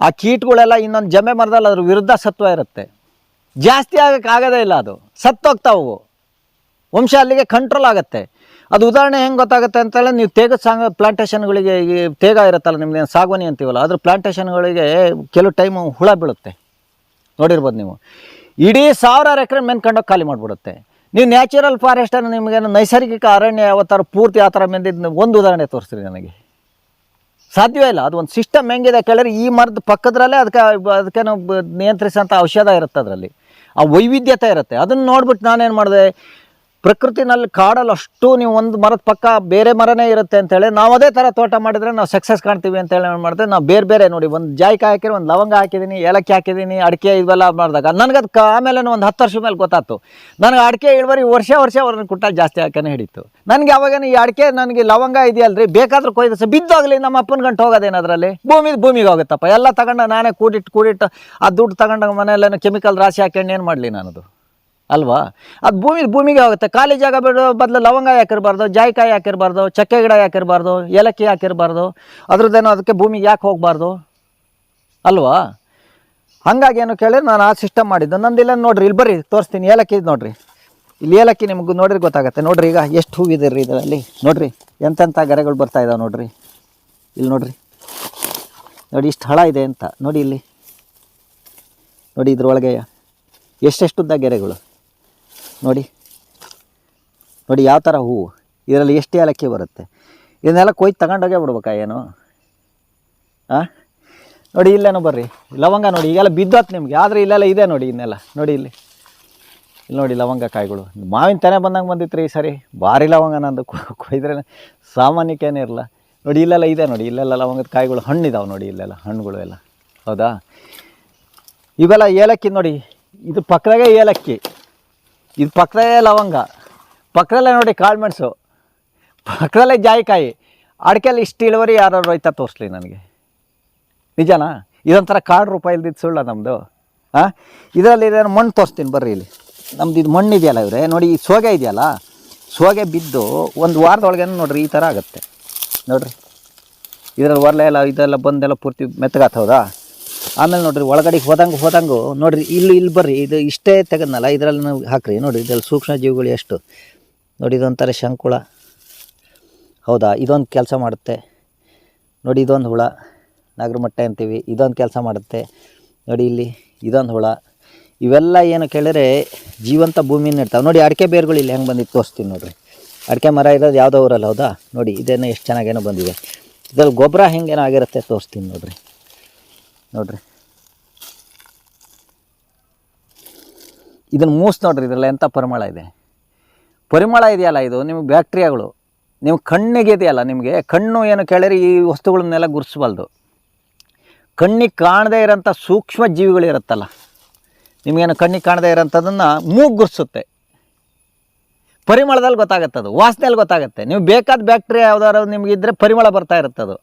[SPEAKER 1] ಆ ಕೀಟ್ಗಳೆಲ್ಲ ಇನ್ನೊಂದು ಜಂಬೆ ಮರದಲ್ಲಿ ಅದ್ರ ವಿರುದ್ಧ ಸತ್ವ ಇರುತ್ತೆ. ಜಾಸ್ತಿ ಆಗೋಕ್ಕಾಗದೇ ಇಲ್ಲ ಅದು. ಸತ್ತೋಗ್ತಾವು. ವಂಶ ಅಲ್ಲಿಗೆ ಕಂಟ್ರೋಲ್ ಆಗುತ್ತೆ. ಅದು ಉದಾಹರಣೆ ಹೆಂಗೆ ಗೊತ್ತಾಗುತ್ತೆ ಅಂತೇಳಿ ನೀವು ತೇಗ ಸಾಂಗ್ ಪ್ಲಾಂಟೇಷನ್ಗಳಿಗೆ ಈ ತೇಗ ಇರುತ್ತಲ್ಲ ನಿಮ್ದು ಸಾಗುವನಿ ಅಂತೀವಲ್ಲ, ಅದ್ರ ಪ್ಲಾಂಟೇಷನ್ಗಳಿಗೆ ಕೆಲವು ಟೈಮು ಹುಳ ಬೀಳುತ್ತೆ. ನೋಡಿರ್ಬೋದು ನೀವು. ಇಡೀ ಸಾವಿರಾರು ಎಕರೆ ಮೆನ್ಕೊಂಡೋಗಿ ಖಾಲಿ ಮಾಡಿಬಿಡುತ್ತೆ. ನೀವು ನ್ಯಾಚುರಲ್ ಫಾರೆಸ್ಟನ್ನು ನಿಮಗೆ ನೈಸರ್ಗಿಕ ಅರಣ್ಯ ಯಾವತ್ತಾರು ಪೂರ್ತಿ ಆ ಥರ ಮೆಂದಿದ್ದು ಒಂದು ಉದಾಹರಣೆ ತೋರಿಸ್ರಿ ನನಗೆ. ಸಾಧ್ಯವೇ ಇಲ್ಲ, ಅದು ಒಂದು ಸಿಸ್ಟಮ್ ಹೆಂಗಿದೆ ಕೇಳಿದ್ರೆ ಈ ಮರದ ಪಕ್ಕದ್ರಲ್ಲೇ ಅದಕ್ಕೆ ಅದಕ್ಕೆ ನಿಯಂತ್ರಿಸೋಂಥ ಔಷಧ ಇರುತ್ತೆ ಅದರಲ್ಲಿ. ಆ ವೈವಿಧ್ಯತೆ ಇರುತ್ತೆ. ಅದನ್ನು ನೋಡ್ಬಿಟ್ಟು ನಾನೇನು ಮಾಡಿದೆ ಪ್ರಕೃತಿನಲ್ಲಿ ಕಾಡಲ್ಲಿ ಅಷ್ಟು ನೀವು ಒಂದು ಮರದ ಪಕ್ಕ ಬೇರೆ ಮರನೇ ಇರುತ್ತೆ ಅಂತೇಳಿ ನಾವು ಅದೇ ಥರ ತೋಟ ಮಾಡಿದರೆ ನಾವು ಸಕ್ಸಸ್ ಕಾಣ್ತೀವಿ ಅಂತೇಳಿ ಏನು ಮಾಡಿದೆ ನಾವು ಬೇರೆ ಬೇರೆ ನೋಡಿ, ಒಂದು ಜಾಯ್ಕಾಯಿ ಹಾಕಿದ್ರೆ, ಒಂದು ಲವಂಗ ಹಾಕಿದ್ದೀನಿ ಏಲಕ್ಕಿ ಹಾಕಿದ್ದೀನಿ ಅಡಿಕೆ ಇವೆಲ್ಲ ಮಾಡಿದಾಗ ಅದು ಆಮೇಲೆ ಒಂದು ಹತ್ತು ವರ್ಷ ಮೇಲೆ ಗೊತ್ತಾಯ್ತು. ನನಗೆ ಅಡಿಕೆ ಇಳುವರಿ ವರ್ಷ ವರ್ಷ ಅವ್ರನ್ನ ಕುಟ್ಟಾಗ ಜಾಸ್ತಿ ಹಾಕನೇ ಹಿಡಿತು. ನನಗೆ ಅವಾಗೇನು ಈ ಅಡಿಕೆ ನನಗೆ ಲವಂಗ ಇದೆಯಲ್ರಿ, ಬೇಕಾದ್ರೂ ಕೊಯ್ದು ಸಹ ಬಿದ್ದೋಗಲಿ, ನಮ್ಮ ಅಪ್ಪನ ಗಂಟು ಹೋಗೋದೇನು ಅದರಲ್ಲಿ? ಭೂಮಿ ಭೂಮಿಗೆ ಹೋಗುತ್ತಪ್ಪ. ಎಲ್ಲ ತಗೊಂಡು ನಾನೇ ಕೂಡಿಟ್ಟು ಕೂಡಿಟ್ಟು ಆ ದುಡ್ಡು ತಗೊಂಡಾಗ ಮನೆಯಲ್ಲೇನು ಕೆಮಿಕಲ್ ರಾಶಿ ಹಾಕೊಂಡು ಏನು ಮಾಡಲಿ ನಾನದು? ಅಲ್ವಾ? ಅದು ಭೂಮಿ ಭೂಮಿಗೆ ಹೋಗುತ್ತೆ ಖಾಲಿ ಜಾಗ ಬಿಡೋ ಬದಲು ಲವಂಗ ಹಾಕಿರಬಾರ್ದು ಜಾಯಿಕಾಯಿ ಹಾಕಿರಬಾರ್ದು ಚಕ್ಕೆ ಗಿಡ ಹಾಕಿರಬಾರ್ದು ಏಲಕ್ಕಿ ಹಾಕಿರಬಾರ್ದು ಅದ್ರದ್ದೇನೋ ಅದಕ್ಕೆ ಭೂಮಿಗೆ ಯಾಕೆ ಹೋಗಬಾರ್ದು? ಅಲ್ವಾ? ಹಾಗಾಗಿ ಏನು ಕೇಳಿದ್ರೆ ನಾನು ಆ ಸಿಸ್ಟಮ್ ಮಾಡಿದ್ದು. ನಂದಿಲ್ಲ ನೋಡ್ರಿ, ಇಲ್ಲಿ ಬರ್ರಿ, ತೋರಿಸ್ತೀನಿ. ಏಲಕ್ಕಿ ನೋಡಿರಿ ನೋಡ್ರಿ. ಇಲ್ಲಿ ಏಲಕ್ಕಿ ನಿಮ್ಗೆ ನೋಡ್ರಿ ಗೊತ್ತಾಗುತ್ತೆ. ನೋಡ್ರಿ ಈಗ ಎಷ್ಟು ಹೂವಿದೆ ರೀ ಇದರಲ್ಲಿ. ನೋಡ್ರಿ ಎಂತೆಂಥ ಗರೆಗಳು ಬರ್ತಾ ಇದಾವೆ ನೋಡ್ರಿ. ಇಲ್ಲಿ ನೋಡ್ರಿ. ನೋಡಿ ಇಷ್ಟು ಹಳ ಇದೆ ಅಂತ. ನೋಡಿ ಇಲ್ಲಿ. ನೋಡಿ ಇದ್ರೊಳಗೆ ಎಷ್ಟೆಷ್ಟುದ್ದ ಗೆರೆಗಳು. ನೋಡಿ. ನೋಡಿ ಯಾವ ಥರ ಹೂವು. ಇದರಲ್ಲಿ ಎಷ್ಟು ಏಲಕ್ಕಿ ಬರುತ್ತೆ. ಇದನ್ನೆಲ್ಲ ಕೊಯ್ದು ತಗೊಂಡೋಗೇ ಬಿಡ್ಬೇಕಾ ಏನು? ಹಾಂ ನೋಡಿ ಇಲ್ಲೇನೋ ಬರ್ರಿ. ಲವಂಗ ನೋಡಿ, ಈಗೆಲ್ಲ ಬಿದ್ದೋತ್ ನಿಮಗೆ. ಆದರೆ ಇಲ್ಲೆಲ್ಲ ಇದೆ ನೋಡಿ ಇನ್ನೆಲ್ಲ. ನೋಡಿ ಇಲ್ಲಿ. ಇಲ್ಲಿ ನೋಡಿ ಲವಂಗ ಕಾಯಿಗಳು. ಮಾವಿನ ತೆನೆ ಬಂದಂಗೆ ಬಂದಿತ್ತು ರೀ ಸರಿ. ಭಾರಿ ಲವಂಗ ನಂದು. ಕೊಯ್ದ್ರೆ ಸಾಮಾನ್ಯಕ್ಕೇನೇ ಇರಲ್ಲ. ನೋಡಿ ಇಲ್ಲೆಲ್ಲ ಇದೆ ನೋಡಿ. ಇಲ್ಲೆಲ್ಲ ಲವಂಗದ ಕಾಯಿಗಳು ಹಣ್ಣಿದಾವೆ ನೋಡಿ ಇಲ್ಲೆಲ್ಲ. ಹಣ್ಣುಗಳು ಎಲ್ಲ. ಹೌದಾ? ಇವೆಲ್ಲ ಏಲಕ್ಕಿ ನೋಡಿ. ಇದು ಪಕ್ಕದಾಗೆ ಏಲಕ್ಕಿ. ಇದು ಪಕ್ಕದಲ್ಲೇ ಲವಂಗ. ಪಕ್ಕದಲ್ಲೇ ನೋಡಿ ಕಾಳು ಮೆಣಸು. ಪಕ್ಕದಲ್ಲೇ ಜಾಯಿಕಾಯಿ. ಅಡಿಕೆಯಲ್ಲಿ ಇಷ್ಟು ಇಳುವರಿ ಯಾರು ರೈತ ತೋರಿಸ್ಲಿ ನನಗೆ. ನಿಜನಾ? ಇದೊಂಥರ ಕಾಡು ರೂಪಾಯಿ ಇಲ್ದಿದ್ದು ಸುಳ್ಳ ನಮ್ಮದು ಹಾಂ ಇದರಲ್ಲಿ ಇದೇನು ಮಣ್ಣು ತೋರಿಸ್ತೀನಿ ಬರ್ರಿ ಇಲ್ಲಿ. ನಮ್ದು ಇದು ಮಣ್ಣು ಇದೆಯಲ್ಲ ಇವರೇ? ನೋಡಿ, ಈ ಸೋಗೆ ಇದೆಯಲ್ಲ? ಸೋಗೆ ಬಿದ್ದು ಒಂದು ವಾರದೊಳಗೆ ನೋಡ್ರಿ ಈ ಥರ ಆಗುತ್ತೆ. ನೋಡ್ರಿ. ಇದರಲ್ಲಿ ಒರಲೆ ಎಲ್ಲ ಇದೆಲ್ಲ ಬಂದೆಲ್ಲ ಪೂರ್ತಿ ಮೆತ್ತಗಾತ ಹೌದಾ? ಆಮೇಲೆ ನೋಡ್ರಿ ಒಳಗಡೆ ಹೋದಂಗೆ ಹೋದಂಗೆ ನೋಡ್ರಿ ಇಲ್ಲಿ ಇಲ್ಲಿ ಬರ್ರಿ, ಇದು ಇಷ್ಟೇ ತೆಗೆದ್ನಲ್ಲ, ಇದರಲ್ಲಿ ನಾವು ಹಾಕ್ರಿ. ನೋಡ್ರಿ ಇದರಲ್ಲಿ ಸೂಕ್ಷ್ಮ ಜೀವಿಗಳು ಎಷ್ಟು? ನೋಡಿ ಇದೊಂಥರ ಶಂಕುಳ. ಹೌದಾ? ಇದೊಂದು ಕೆಲಸ ಮಾಡುತ್ತೆ. ನೋಡಿ ಇದೊಂದು ಹುಳ. ನಾಗರಮಟ್ಟೆ ಅಂತೀವಿ. ಇದೊಂದು ಕೆಲಸ ಮಾಡುತ್ತೆ. ನೋಡಿ ಇಲ್ಲಿ ಇದೊಂದು ಹುಳ. ಇವೆಲ್ಲ ಏನು ಕೇಳಿದ್ರೆ ಜೀವಂತ ಭೂಮಿನ ಇರ್ತಾವೆ ನೋಡಿ ಅಡಿಕೆ ಬೇರುಗಳು ಇಲ್ಲಿ ಹೆಂಗೆ ಬಂದಿತ್ತು ತೋರಿಸ್ತೀನಿ ನೋಡ್ರಿ. ಅಡಿಕೆ ಮರ ಇರೋದು ಯಾವುದೋ ಊರಲ್ಲ, ಹೌದಾ? ನೋಡಿ ಇದೇನೋ ಎಷ್ಟು ಚೆನ್ನಾಗೇನೋ ಬಂದಿದೆ. ಇದರಲ್ಲಿ ಗೊಬ್ಬರ ಹೆಂಗೇನೋ ಆಗಿರುತ್ತೆ ತೋರಿಸ್ತೀನಿ ನೋಡ್ರಿ. ನೋಡ್ರಿ. ಇದನ್ನು ಮೂಸ್ ನೋಡ್ರಿ, ಇದರಲ್ಲಿ ಎಂಥ ಪರಿಮಳ ಇದೆ. ಪರಿಮಳ ಇದೆಯಲ್ಲ ಇದು, ನಿಮಗೆ ಬ್ಯಾಕ್ಟೀರಿಯಾಗಳು. ನಿಮ್ಮ ಕಣ್ಣಿಗೆ ಇದೆಯಲ್ಲ ನಿಮಗೆ, ಕಣ್ಣು ಏನು ಕೆಳರಿ ಈ ವಸ್ತುಗಳನ್ನೆಲ್ಲ ಗುರುತಿಸ್ಬಲ್ದು ಕಣ್ಣಿಗೆ ಕಾಣದೇ ಇರೋಂಥ ಸೂಕ್ಷ್ಮ ಜೀವಿಗಳು ಇರುತ್ತಲ್ಲ, ನಿಮಗೇನು ಕಣ್ಣಿಗೆ ಕಾಣದೇ ಇರೋಂಥದ್ದನ್ನು ಮೂಗು ಗುರ್ಸುತ್ತೆ. ಪರಿಮಳದಲ್ಲಿ ಗೊತ್ತಾಗತ್ತದು, ವಾಸನೆಯಲ್ಲಿ ಗೊತ್ತಾಗುತ್ತೆ. ನೀವು ಬೇಕಾದ ಬ್ಯಾಕ್ಟೀರಿಯಾ ಯಾವ್ದಾದ್ರು ನಿಮ್ಗೆ ಇದ್ದರೆ ಪರಿಮಳ ಬರ್ತಾ ಇರುತ್ತೆ ಅದು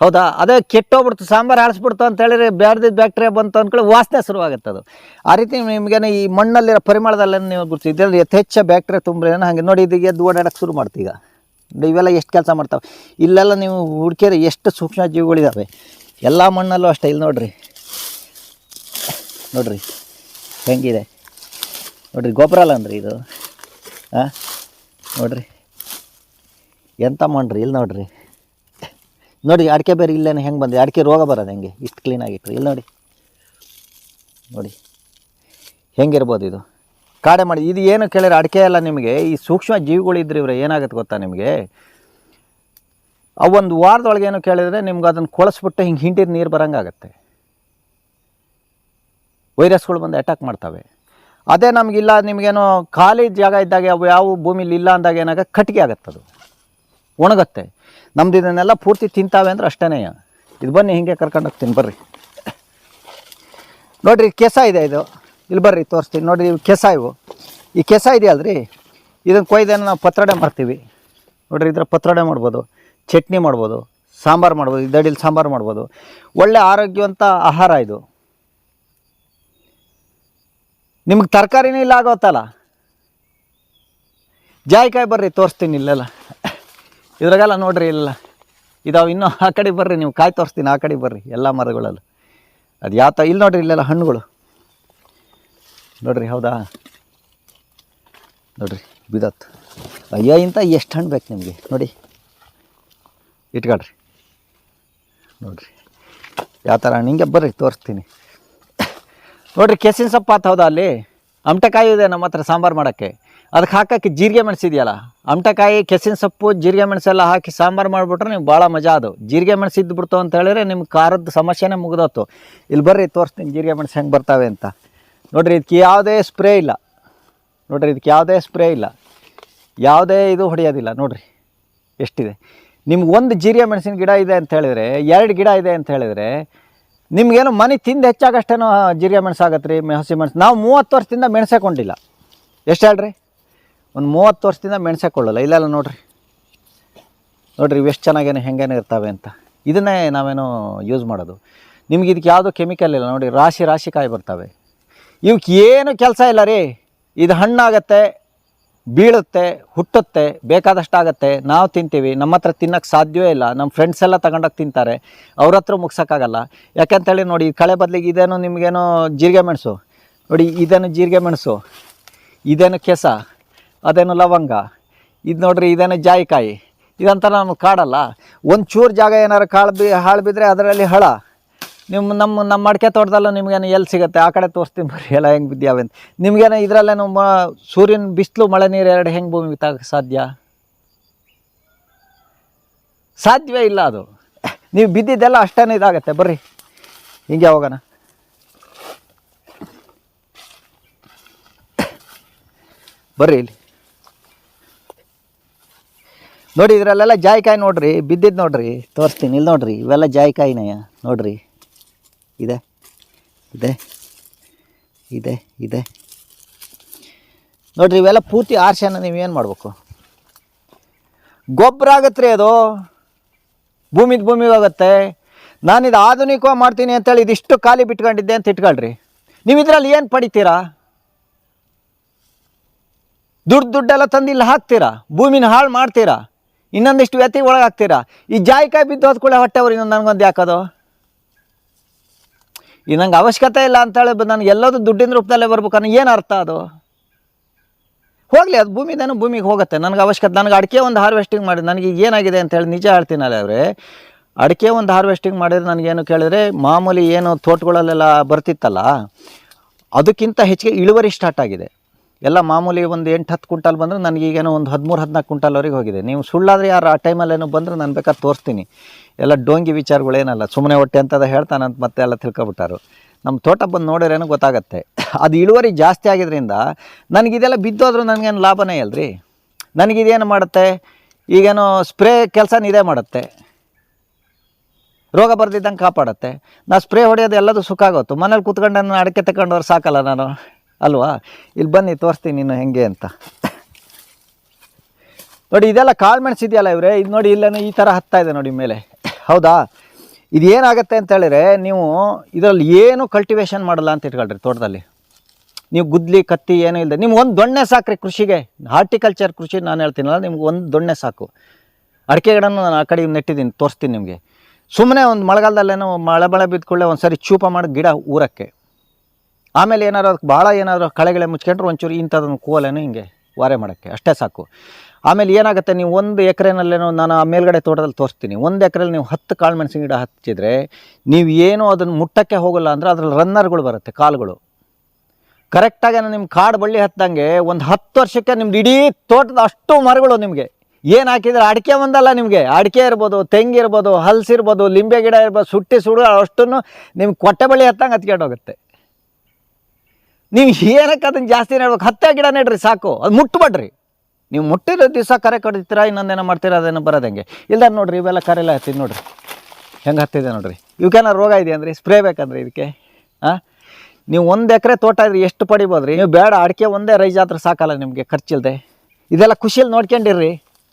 [SPEAKER 1] ಹೌದಾ? ಅದೇ ಕೆಟ್ಟೋಗ್ಬಿಡ್ತು, ಸಾಂಬಾರು ಆರಿಸ್ಬಿಡ್ತು ಅಂತ ಹೇಳಿದ್ರೆ ಬ್ಯಾಡ್ದಿದ್ದು ಬ್ಯಾಕ್ಟೀರಿಯಾ ಬಂತು ಅಂದ್ಕೊಳ್ಳಿ ವಾಸನೆ ಶುರುವಾಗುತ್ತೆ ಅದು ಆ ರೀತಿ ನಿಮ್ಗೇನೆ ಈ ಮಣ್ಣಲ್ಲಿರೋ ಪರಿಮಳದಲ್ಲಿ ನೀವು ಗುರುತು ಇದರಲ್ಲಿ ಯಥೇಚ್ಛ ಬ್ಯಾಕ್ಟೀರಿಯಾ ತುಂಬ್ರೇನೋ ಹಾಗೆ ನೋಡಿ ಇದೀಗ ಎದ್ದು ಓಡಾಡಕ್ಕೆ ಶುರು ನೋಡಿ ಇವೆಲ್ಲ ಎಷ್ಟು ಕೆಲಸ ಮಾಡ್ತಾವೆ? ಇಲ್ಲೆಲ್ಲ ನೀವು ಹುಡುಕಿದ್ರೆ ಎಷ್ಟು ಸೂಕ್ಷ್ಮ ಜೀವಿಗಳಿದ್ದಾವೆ ಎಲ್ಲ ಮಣ್ಣಲ್ಲೂ ಅಷ್ಟೇ ಇಲ್ಲಿ ನೋಡ್ರಿ. ನೋಡ್ರಿ, ಹೆಂಗಿದೆ? ನೋಡ್ರಿ ಗೊಬ್ಬರ ಅಲ್ಲ ಅಂದ್ರಿ ಇದು. ಹಾಂ ನೋಡ್ರಿ. ಎಂಥ ಮಣ್ಣ್ರಿ ಇಲ್ಲಿ ನೋಡ್ರಿ. ನೋಡಿ, ಅಡಿಕೆ ಬೇರೆ ಇಲ್ಲೇನು ಹೆಂಗೆ ಬಂದಿದೆ? ಅಡಿಕೆ ರೋಗ ಬರೋದು ಹೆಂಗೆ? ಇಷ್ಟು ಕ್ಲೀನಾಗಿಟ್ರಿ ಇಲ್ಲಿ ನೋಡಿ. ನೋಡಿ. ಹೆಂಗಿರ್ಬೋದು ಇದು? ಕಾಡೆ ಮಾಡಿ, ಇದು ಏನು ಕೇಳಿದ್ರೆ ಅಡಿಕೆ ಎಲ್ಲ ನಿಮಗೆ, ಈ ಸೂಕ್ಷ್ಮ ಜೀವಿಗಳು ಇದ್ರೆ ಇವ್ರೆ, ಏನಾಗುತ್ತೆ ಗೊತ್ತಾ ನಿಮಗೆ? ಆ ಒಂದು ವಾರದೊಳಗೆ ಏನು ಕೇಳಿದರೆ ನಿಮ್ಗೆ ಅದನ್ನು ಕೊಳಸ್ಬಿಟ್ಟು ಹಿಂಗೆ ಹಿಂಡಿದ ನೀರು ಬರೋಂಗಾಗತ್ತೆ. ವೈರಸ್ಗಳು ಬಂದು ಅಟ್ಯಾಕ್ ಮಾಡ್ತವೆ. ಅದೇ ನಮಗಿಲ್ಲ ನಿಮಗೇನೋ ಖಾಲಿ ಜಾಗ ಇದ್ದಾಗ ಯಾವ ಭೂಮಿಲಿ ಇಲ್ಲ ಅಂದಾಗ ಏನಾಗ ಕಟ್ಟಿಗೆ ಆಗತ್ತೆ ಅದು ಒಣಗತ್ತೆ. ನಮ್ದು ಇದನ್ನೆಲ್ಲ ಪೂರ್ತಿ ತಿಂತಾವೆ ಅಂದ್ರೆ ಅಷ್ಟೇ ಇದು ಬನ್ನಿ ಹಿಂಗೆ ಕರ್ಕೊಂಡು ಹೋಗ್ತೀನಿ, ಬರ್ರಿ. ನೋಡಿರಿ, ಕೆಸ ಇದೆ ಇದು. ಇಲ್ಲಿ ಬರ್ರಿ, ತೋರಿಸ್ತೀನಿ. ನೋಡಿರಿ, ಇವು ಕೆಸ ಇವು. ಈ ಕೆಸ ರೀ ಇದನ್ನು ಕೊಯ್ದೇನು ನಾವು ಪತ್ರಡೆ ಮಾಡ್ತೀವಿ. ನೋಡಿರಿ, ಇದ್ರ ಪತ್ರಡೆ ಮಾಡ್ಬೋದು. ಚಟ್ನಿ ಮಾಡ್ಬೋದು. ಸಾಂಬಾರು ಮಾಡ್ಬೋದು. ಇದಡಿಲಿ ಸಾಂಬಾರು ಮಾಡ್ಬೋದು. ಒಳ್ಳೆ ಆರೋಗ್ಯವಂತ ಆಹಾರ ಇದು. ನಿಮ್ಗೆ ತರಕಾರಿನೇ ಇಲ್ಲ ಆಗೋತ್ತಲ್ಲ ಜಾಯಿಕಾಯಿ ಬರ್ರಿ, ತೋರಿಸ್ತೀನಿ ಇಲ್ಲೆಲ್ಲ. ಇದ್ರಾಗೆಲ್ಲ ನೋಡ್ರಿ ಇಲ್ಲ ಇದಾವೆ ಇನ್ನೂ ಆ ಕಡೆ ಬರ್ರಿ, ನೀವು ಕಾಯಿ ತೋರಿಸ್ತೀನಿ ಆ ಕಡೆ ಬರ್ರಿ, ಎಲ್ಲ ಮರಗಳಲ್ಲಿ. ಅದು ಯಾವ ಇಲ್ಲಿ ನೋಡ್ರಿ ಇಲ್ಲೆಲ್ಲ ಹಣ್ಣುಗಳು. ನೋಡ್ರಿ ಹೌದಾ? ನೋಡ್ರಿ ಬಿದತ್ತು ಅಯ್ಯೋ ಇಂಥ ಎಷ್ಟು ಹಣ್ಣು ಬೇಕು ನಿಮಗೆ? ನೋಡಿ. ಇಟ್ಕೊಳ್ರಿ. ನೋಡ್ರಿ. ಯಾವ ಥರ ಹಿಂಗೆ ಬರ್ರಿ, ತೋರಿಸ್ತೀನಿ. ನೋಡ್ರಿ, ಕೆಸಿನ ಸೊಪ್ಪು ಆತ ಹೌದಾ ಅಲ್ಲಿ? ಅಮಟೆಕಾಯಿ ಇದೆ ನಮ್ಮ ಹತ್ರ ಸಾಂಬಾರು ಮಾಡೋಕ್ಕೆ. ಅದಕ್ಕೆ ಹಾಕಕ್ಕೆ ಜೀರಿಗೆ ಮೆಣಸಿದೆಯಲ್ಲ ಅಮಟಕಾಯಿ, ಕೆಸಿನ ಸೊಪ್ಪು, ಜೀರಿಗೆ ಮೆಣಸೆಲ್ಲ ಹಾಕಿ ಸಾಂಬಾರು ಮಾಡಿಬಿಟ್ರೆ ನಿಮ್ಗೆ ಭಾಳ ಮಜಾ ಅದು. ಜೀರಿಗೆ ಮೆಣಸು ಇದ್ದು ಬಿಡ್ತು ಅಂತ ಹೇಳಿದ್ರೆ ನಿಮ್ಮ ಖಾರದ ಸಮಸ್ಯೆನೇ ಮುಗಿದೋತು ಇಲ್ಲಿ ಬರ್ರಿ ತೋರಿಸ್ತೀನಿ ಜೀರಿಗೆ ಮೆಣಸು ಹೆಂಗೆ ಬರ್ತಾವೆ ಅಂತ. ನೋಡಿರಿ, ಇದಕ್ಕೆ ಯಾವುದೇ ಸ್ಪ್ರೇ ಇಲ್ಲ. ನೋಡಿರಿ, ಇದಕ್ಕೆ ಯಾವುದೇ ಸ್ಪ್ರೇ ಇಲ್ಲ. ಯಾವುದೇ ಇದು ಹೊಡೆಯೋದಿಲ್ಲ. ನೋಡಿರಿ, ಎಷ್ಟಿದೆ. ನಿಮ್ಗೆ ಒಂದು ಜೀರಿಗೆ ಮೆಣಸಿನ ಗಿಡ ಇದೆ ಅಂತ ಹೇಳಿದರೆ, ಎರಡು ಗಿಡ ಇದೆ ಅಂತ ಹೇಳಿದ್ರೆ, ನಿಮ್ಗೇನು ಮನೆ ತಿಂದು ಹೆಚ್ಚಾಗಷ್ಟೇನೋ ಜೀರಿಗೆ ಮೆಣಸು ಆಗತ್ತೆ ರೀ ಹಸಿ ಮೆಣಸು. ನಾವು ಮೂವತ್ತು ವರ್ಷದಿಂದ ಮೆಣಸೇ ಕೊಂಡಿಲ್ಲ. ಎಷ್ಟು ಹೇಳ್ರಿ? ಒಂದು ಮೂವತ್ತು ವರ್ಷದಿಂದ ಮೆಣಸೆ ಕೊಳ್ಳಲ್ಲ. ಇಲ್ಲೆಲ್ಲ ನೋಡ್ರಿ. ನೋಡ್ರಿ ಇವೆಷ್ಟು ಚೆನ್ನಾಗೇನು, ಹೆಂಗೇನು ಇರ್ತವೆ ಅಂತ. ಇದನ್ನೇ ನಾವೇನು ಯೂಸ್ ಮಾಡೋದು. ನಿಮ್ಗೆ ಇದಕ್ಕೆ ಯಾವುದೂ ಕೆಮಿಕಲ್ ಇಲ್ಲ. ನೋಡಿ ರಾಶಿ ರಾಶಿ ಕಾಯಿ ಬರ್ತವೆ. ಇವಕ್ಕೆ ಏನು ಕೆಲಸ ಇಲ್ಲ ರೀ. ಇದು ಹಣ್ಣಾಗತ್ತೆ, ಬೀಳುತ್ತೆ, ಹುಟ್ಟುತ್ತೆ ಬೇಕಾದಷ್ಟು ಆಗುತ್ತೆ ನಾವು ತಿಂತೀವಿ. ನಮ್ಮ ಹತ್ರ ತಿನ್ನೋಕ್ಕೆ ಸಾಧ್ಯವೇ ಇಲ್ಲ. ನಮ್ಮ ಫ್ರೆಂಡ್ಸ್ ಎಲ್ಲ ತಗೊಂಡೋಗಿ ತಿಂತಾರೆ. ಅವ್ರ ಹತ್ರ ಮುಗ್ಸೋಕ್ಕಾಗಲ್ಲ. ಯಾಕಂತೇಳಿ ನೋಡಿ ಕಳೆ ಬದಲಿಗೆ ಇದೇನು ನಿಮಗೇನೋ ಜೀರಿಗೆ ಮೆಣಸು. ನೋಡಿ ಇದೇನು ಜೀರಿಗೆ ಮೆಣಸು. ಇದೇನು ಕೆಸ. ಅದೇನು ಲವಂಗ? ಇದು ನೋಡ್ರಿ ಇದೇನು ಜಾಯಿಕಾಯಿ? ಇದಂತ ನಾನು ಕಾಡಲ್ಲ. ಒಂದು ಚೂರು ಜಾಗ ಏನಾರು ಕಾಳು ಬಿ ಹಾಳು ಬಿದ್ದರೆ ಅದರಲ್ಲಿ ಹಳ. ನಿಮ್ಮ ನಮ್ಮ ನಮ್ಮ ಅಡಿಕೆ ತೋಟದಲ್ಲೂ ನಿಮ್ಗೇನು ಎಲ್ಲಿ ಸಿಗುತ್ತೆ? ಆ ಕಡೆ ತೋರಿಸ್ತೀನಿ ಬರ್ರಿ, ಎಲ್ಲ ಹೆಂಗೆ ಬಿದ್ದಾವೆ ಅಂತ. ನಿಮ್ಗೇನು ಇದರಲ್ಲೇನು ಮ ಸೂರ್ಯನ ಬಿಸಿಲು ಮಳೆ ನೀರು ಎರಡು ಹೆಂಗೆ ಭೂಮಿ ತಾಗಕ್ಕೆ ಸಾಧ್ಯ? ಸಾಧ್ಯವೇ ಇಲ್ಲ ಅದು. ನೀವು ಬಿದ್ದಿದ್ದೆಲ್ಲ ಅಷ್ಟೇ ಇದಾಗತ್ತೆ. ಬರ್ರಿ. ಹಿಂಗೆ ಹೋಗೋಣ. ಬರ್ರಿ ಇಲ್ಲಿ. ನೋಡಿ, ಇದರಲ್ಲೆಲ್ಲ ಜಾಯಿಕಾಯಿ ನೋಡ್ರಿ ಬಿದ್ದಿದ್ದು ನೋಡ್ರಿ, ತೋರಿಸ್ತೀನಿ, ಇಲ್ಲಿ ನೋಡ್ರಿ, ಇವೆಲ್ಲ ಜಾಯಿಕಾಯಿನಯ್ಯ, ನೋಡ್ರಿ. ಇದೆ ಇದೆ ಇದೆ ಇದೆ. ನೋಡ್ರಿ, ಇವೆಲ್ಲ ಪೂರ್ತಿ ಆರ್ಸೆನ ನೀವೇನು ಮಾಡಬೇಕು? ಗೊಬ್ಬರ ಆಗತ್ತೆ ಅದು. ಭೂಮಿದ ಭೂಮಿಗೆ ಹೋಗುತ್ತೆ ನಾನು ಇದು ಆಧುನಿಕವಾಗಿ ಮಾಡ್ತೀನಿ ಅಂತೇಳಿ ಇದಿಷ್ಟು ಖಾಲಿ ಬಿಟ್ಕೊಂಡಿದ್ದೆ ಅಂತ ಇಟ್ಕೊಳ್ರಿ. ನೀವು ಇದರಲ್ಲಿ ಏನು ಪಡಿತೀರಾ? ದುಡ್ಡು ದುಡ್ಡೆಲ್ಲ ತಂದು ಇಲ್ಲಿ ಹಾಕ್ತೀರಾ? ಭೂಮಿನ ಹಾಳು ಮಾಡ್ತೀರಾ? ಇನ್ನೊಂದಿಷ್ಟು ವ್ಯತಿ ಒಳಗಾಗ್ತೀರಾ? ಈ ಜಾಯಿಕಾಯಿ ಬಿದ್ದು ಹೋದ ಕೂಡ ಹೊಟ್ಟೆ ಅವ್ರಿಗೆ ನನಗೊಂದು ಯಾಕದು? ಈ ನಂಗೆ ಅವಶ್ಯಕತೆ ಇಲ್ಲ ಅಂತೇಳಿ ಹೇಳಿ ನನಗೆ ಎಲ್ಲದೂ ದುಡ್ಡಿನ ರೂಪದಲ್ಲೇ ಬರ್ಬೇಕು ಅನ್ನೋ ಏನು ಅರ್ಥ ಅದು? ಹೋಗಲಿ, ಅದು ಭೂಮಿದೇನೋ ಭೂಮಿಗೆ ಹೋಗುತ್ತೆ. ನನಗೆ ಅವಶ್ಯಕತೆ, ನನಗೆ ಅಡಿಕೆ ಒಂದು ಹಾರ್ವೆಸ್ಟಿಂಗ್ ಮಾಡಿದ್ರೆ ನನಗೆ ಏನಾಗಿದೆ ಏನಾಗಿದೆ ಅಂತೇಳಿ ನಿಜ ಹೇಳ್ತೀನಲ್ಲ ಅವರೇ. ಅಡಿಕೆ ಒಂದು ಹಾರ್ವೆಸ್ಟಿಂಗ್ ಮಾಡಿದ್ರೆ ನನಗೇನು ಕೇಳಿದ್ರೆ ಮಾಮೂಲಿ ಏನು ತೋಟಗಳಲ್ಲೆಲ್ಲ ಬರ್ತಿತ್ತಲ್ಲ, ಅದಕ್ಕಿಂತ ಹೆಚ್ಚಿಗೆ ಇಳುವರಿ ಸ್ಟಾರ್ಟ್ ಆಗಿದೆ. ಎಲ್ಲ ಮಾಮೂಲಿ ಒಂದು ಎಂಟು ಹತ್ತು ಕುಂಟಲ್ ಬಂದರೆ ನನಗೀಗೇನೋ ಒಂದು ಹದಿಮೂರು, ಹದಿನಾಲ್ಕು ಕ್ವಿಂಟಲ್ವರೆಗೆ ಹೋಗಿದೆ. ನೀವು ಸುಳ್ಳಾದರೆ ಯಾರು ಆ ಟೈಮಲ್ಲೇನೋ ಬಂದರೆ ನಾನು ಬೇಕಾದ್ರೆ ತೋರಿಸ್ತೀನಿ. ಎಲ್ಲ ಡೋಂಗಿ ವಿಚಾರಗಳೇನಲ್ಲ ಸುಮ್ಮನೆ ಹೊಟ್ಟೆ ಅಂತದ ಅಂತ ಮತ್ತೆ ಎಲ್ಲ ತಿಳ್ಕೊಬಿಟ್ಟಾರು. ನಮ್ಮ ತೋಟ ಬಂದು ನೋಡಿರೇನೋ ಗೊತ್ತಾಗತ್ತೆ. ಅದು ಇಳುವರಿ ಜಾಸ್ತಿ ಆಗಿದ್ರಿಂದ ನನಗಿದೆಲ್ಲ ಬಿದ್ದೋದ್ರೂ ನನಗೇನು ಲಾಭನೇ ಅಲ್ರಿ ನನಗಿದೇನು ಮಾಡುತ್ತೆ? ಈಗೇನೋ ಸ್ಪ್ರೇ ಕೆಲಸನ ಇದೇ ಮಾಡುತ್ತೆ. ರೋಗ ಬರ್ದಿದ್ದಂಗೆ ಕಾಪಾಡುತ್ತೆ. ನಾ ಸ್ಪ್ರೇ ಹೊಡೆಯೋದು ಎಲ್ಲದೂ ಸುಖ ಆಗೋತು ಮನೇಲಿ ಕೂತ್ಕೊಂಡು ನಾನು ಅಡಿಕೆ ತಗೊಂಡವ್ರು ಸಾಕಲ್ಲ ನಾನು. ಅಲ್ವಾ? ಇಲ್ಲಿ ಬನ್ನಿ, ತೋರಿಸ್ತೀನಿ ನೀನು ಹೆಂಗೆ ಅಂತ. ನೋಡಿ, ಇದೆಲ್ಲ ಕಾಳು ಮೆಣಸು ಇದೆಯಲ್ಲ ಇವರೇ? ಇದು ನೋಡಿ ಇಲ್ಲೇನು ಈ ಥರ ಹತ್ತಾ ಇದೆ ನೋಡಿ ಮೇಲೆ. ಹೌದಾ? ಇದು ಏನಾಗುತ್ತೆ ಅಂತ ಹೇಳಿದ್ರೆ, ನೀವು ಇದರಲ್ಲಿ ಏನು ಕಲ್ಟಿವೇಷನ್ ಮಾಡಲ್ಲ ಅಂತ ಇಟ್ಕೊಳ್ರಿ ತೋಟದಲ್ಲಿ. ನೀವು ಗುದ್ಲಿ, ಕತ್ತಿ ಏನೂ ಇಲ್ಲದೆ ನಿಮ್ಗೆ ಒಂದು ದೊಣ್ಣೆ ಸಾಕ್ರಿ ಕೃಷಿಗೆ. ಹಾರ್ಟಿಕಲ್ಚರ್ ಕೃಷಿ ನಾನು ಹೇಳ್ತೀನಲ್ಲ ನಿಮ್ಗೆ ಒಂದು ದೊಣ್ಣೆ ಸಾಕು. ಅಡಿಕೆ ಗಿಡನೂ ನಾನು ಆ ಕಡೆ ನೆಟ್ಟಿದ್ದೀನಿ, ತೋರಿಸ್ತೀನಿ ನಿಮಗೆ. ಸುಮ್ಮನೆ ಒಂದು ಮಳೆಗಾಲದಲ್ಲೇನೋ ಮಳೆ ಮಳೆ ಬಿದ್ದುಕೊಳ್ಳೆ ಒಂದು ಸರಿ ಚೂಪ ಮಾಡಿ ಗಿಡ ಊರಕ್ಕೆ. ಆಮೇಲೆ ಏನಾರು ಅದಕ್ಕೆ ಭಾಳ ಏನಾದರೂ ಕಳೆಗಳೆ ಮುಚ್ಕೊಂಡ್ರೆ ಒಂಚೂರು ಇಂಥದ್ದೊಂದು ಕೋಲೇನು ಹಿಂಗೆ ವಾರೆ ಮಾಡೋಕ್ಕೆ. ಅಷ್ಟೇ ಸಾಕು. ಆಮೇಲೆ ಏನಾಗುತ್ತೆ, ನೀವು ಒಂದು ಎಕರೆನಲ್ಲೇನೋ ನಾನು ಆ ಮೇಲ್ಗಡೆ ತೋಟದಲ್ಲಿ ತೋರಿಸ್ತೀನಿ. ಒಂದು ಎಕರೆಲಿ ನೀವು ಹತ್ತು ಕಾಳು ಮೆಣಸಿನ ಗಿಡ ಹಚ್ಚಿದರೆ ನೀವು ಏನೂ ಅದನ್ನು ಮುಟ್ಟಕ್ಕೆ ಹೋಗಲ್ಲ ಅಂದರೆ ಅದ್ರಲ್ಲಿ ರನ್ನರ್ಗಳು ಬರುತ್ತೆ, ಕಾಲುಗಳು. ಕರೆಕ್ಟಾಗಿ ನಾನು ನಿಮ್ಮ ಕಾಡು ಬಳ್ಳಿ ಹತ್ತಂಗೆ ಒಂದು ಹತ್ತು ವರ್ಷಕ್ಕೆ ನಿಮ್ದು ಇಡೀ ತೋಟದ ಅಷ್ಟು ಮರಗಳು ನಿಮಗೆ. ಏನು ಹಾಕಿದ್ರೆ ಅಡಿಕೆ ಒಂದಲ್ಲ ನಿಮಗೆ. ಅಡಿಕೆ ಇರ್ಬೋದು, ತೆಂಗಿರ್ಬೋದು ಹಲ್ಸಿರ್ಬೋದು ಲಿಂಬೆ ಗಿಡ ಇರ್ಬೋದು, ಸುಟ್ಟಿ ಸುಡು ಅಷ್ಟನ್ನು ನಿಮ್ಗೆ ಕೊಟ್ಟೆ ಬಳ್ಳಿ ಹತ್ತಂಗೆ ಹತ್ಕೊಂಡು ಹೋಗುತ್ತೆ ನೀವು ಏನಕ್ಕೆ ಅದನ್ನು ಜಾಸ್ತಿ ನೆಡ್ಬೇಕು ಹತ್ತೆ ಗಿಡ ನೆಡ್ರಿ ಸಾಕು. ಅದು ಮುಟ್ಬೇಡ್ರಿ. ನೀವು ಮುಟ್ಟಿರೋ ದಿವಸ ಕರೆ ಕಡಿತೀರಾ ಇನ್ನೊಂದೇನೋ ಮಾಡ್ತೀರಾ, ಅದೇನೋ ಬರೋದಂಗೆ ಇಲ್ಲ ನೋಡ್ರಿ, ಇವೆಲ್ಲ ಕರೆಲ್ಲ ಹತ್ತಿದ್ ನೋಡ್ರಿ. ಹೆಂಗೆ ಹತ್ತಿದೆ ನೋಡ್ರಿ. ಇವಕ್ಕೇನೋ ರೋಗ ಇದೆ ಅಂದ್ರೆ, ಸ್ಪ್ರೇ ಬೇಕಂದ್ರೆ ಇದಕ್ಕೆ? ಹಾಂ ನೀವು ಒಂದು ಎಕರೆ ತೋಟ ಇದ್ರೆ ಎಷ್ಟು ಪಡಿಬೋದು ನೀವು ಬೇಡ, ಅಡಿಕೆ ಒಂದೇ ರೈಜ್ ಆದ್ರೆ ಸಾಕಲ್ಲ ನಿಮಗೆ ಖರ್ಚಿಲ್ದೆ. ಇದೆಲ್ಲ ಖುಷಿಯಲ್ಲಿ ನೋಡ್ಕೊಂಡಿರ್ರಿ.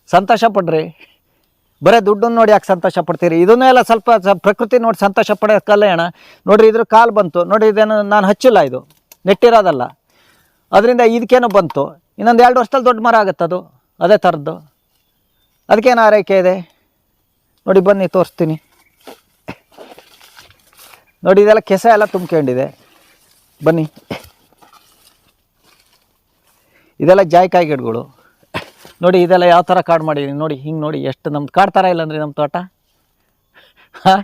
[SPEAKER 1] ಸಂತೋಷ ಪಡ್ರಿ. ಬರೀ ದುಡ್ಡನ್ನು ನೋಡಿ ಯಾಕೆ ಸಂತೋಷ ಪಡ್ತೀರಿ? ಇದನ್ನೂ ಎಲ್ಲ ಸ್ವಲ್ಪ ಪ್ರಕೃತಿ ನೋಡಿ ಸಂತೋಷ ಪಡೋಕ್ಕಲ್ಲ ಅಣ್ಣ ನೋಡ್ರಿ, ಇದ್ರ ಕಾಲು ಬಂತು. ನೋಡಿ ಇದೇನು ನಾನು ಹಚ್ಚಿಲ್ಲ ಇದು. ನೆಟ್ಟಿರೋದಲ್ಲ. ಅದರಿಂದ ಇದಕ್ಕೇನೋ ಬಂತು. ಇನ್ನೊಂದು ಎರಡು ವರ್ಷದಲ್ಲಿ ದೊಡ್ಡ ಮರ ಆಗುತ್ತೆ ಅದು. ಅದೇ ಥರದ್ದು. ಅದಕ್ಕೇನು ಆರೈಕೆ ಇದೆ? ನೋಡಿ, ಬನ್ನಿ, ತೋರಿಸ್ತೀನಿ. ನೋಡಿ, ಇದೆಲ್ಲ ಕೆಸ ಎಲ್ಲ ತುಂಬ್ಕೊಂಡಿದೆ. ಬನ್ನಿ. ಇದೆಲ್ಲ ಜಾಯ್ಕಾಯಿ ಗಿಡಗಳು. ನೋಡಿ, ಇದೆಲ್ಲ ಯಾವ ಥರ ಕಾಡು ಮಾಡಿದ್ದೀನಿ. ನೋಡಿ, ಹಿಂಗೆ ನೋಡಿ, ಎಷ್ಟು ನಮ್ದು ಕಾಡ್ತಾರ ಇಲ್ಲಂದ್ರೆ ನಮ್ಮ ತೋಟ? ಹಾಂ?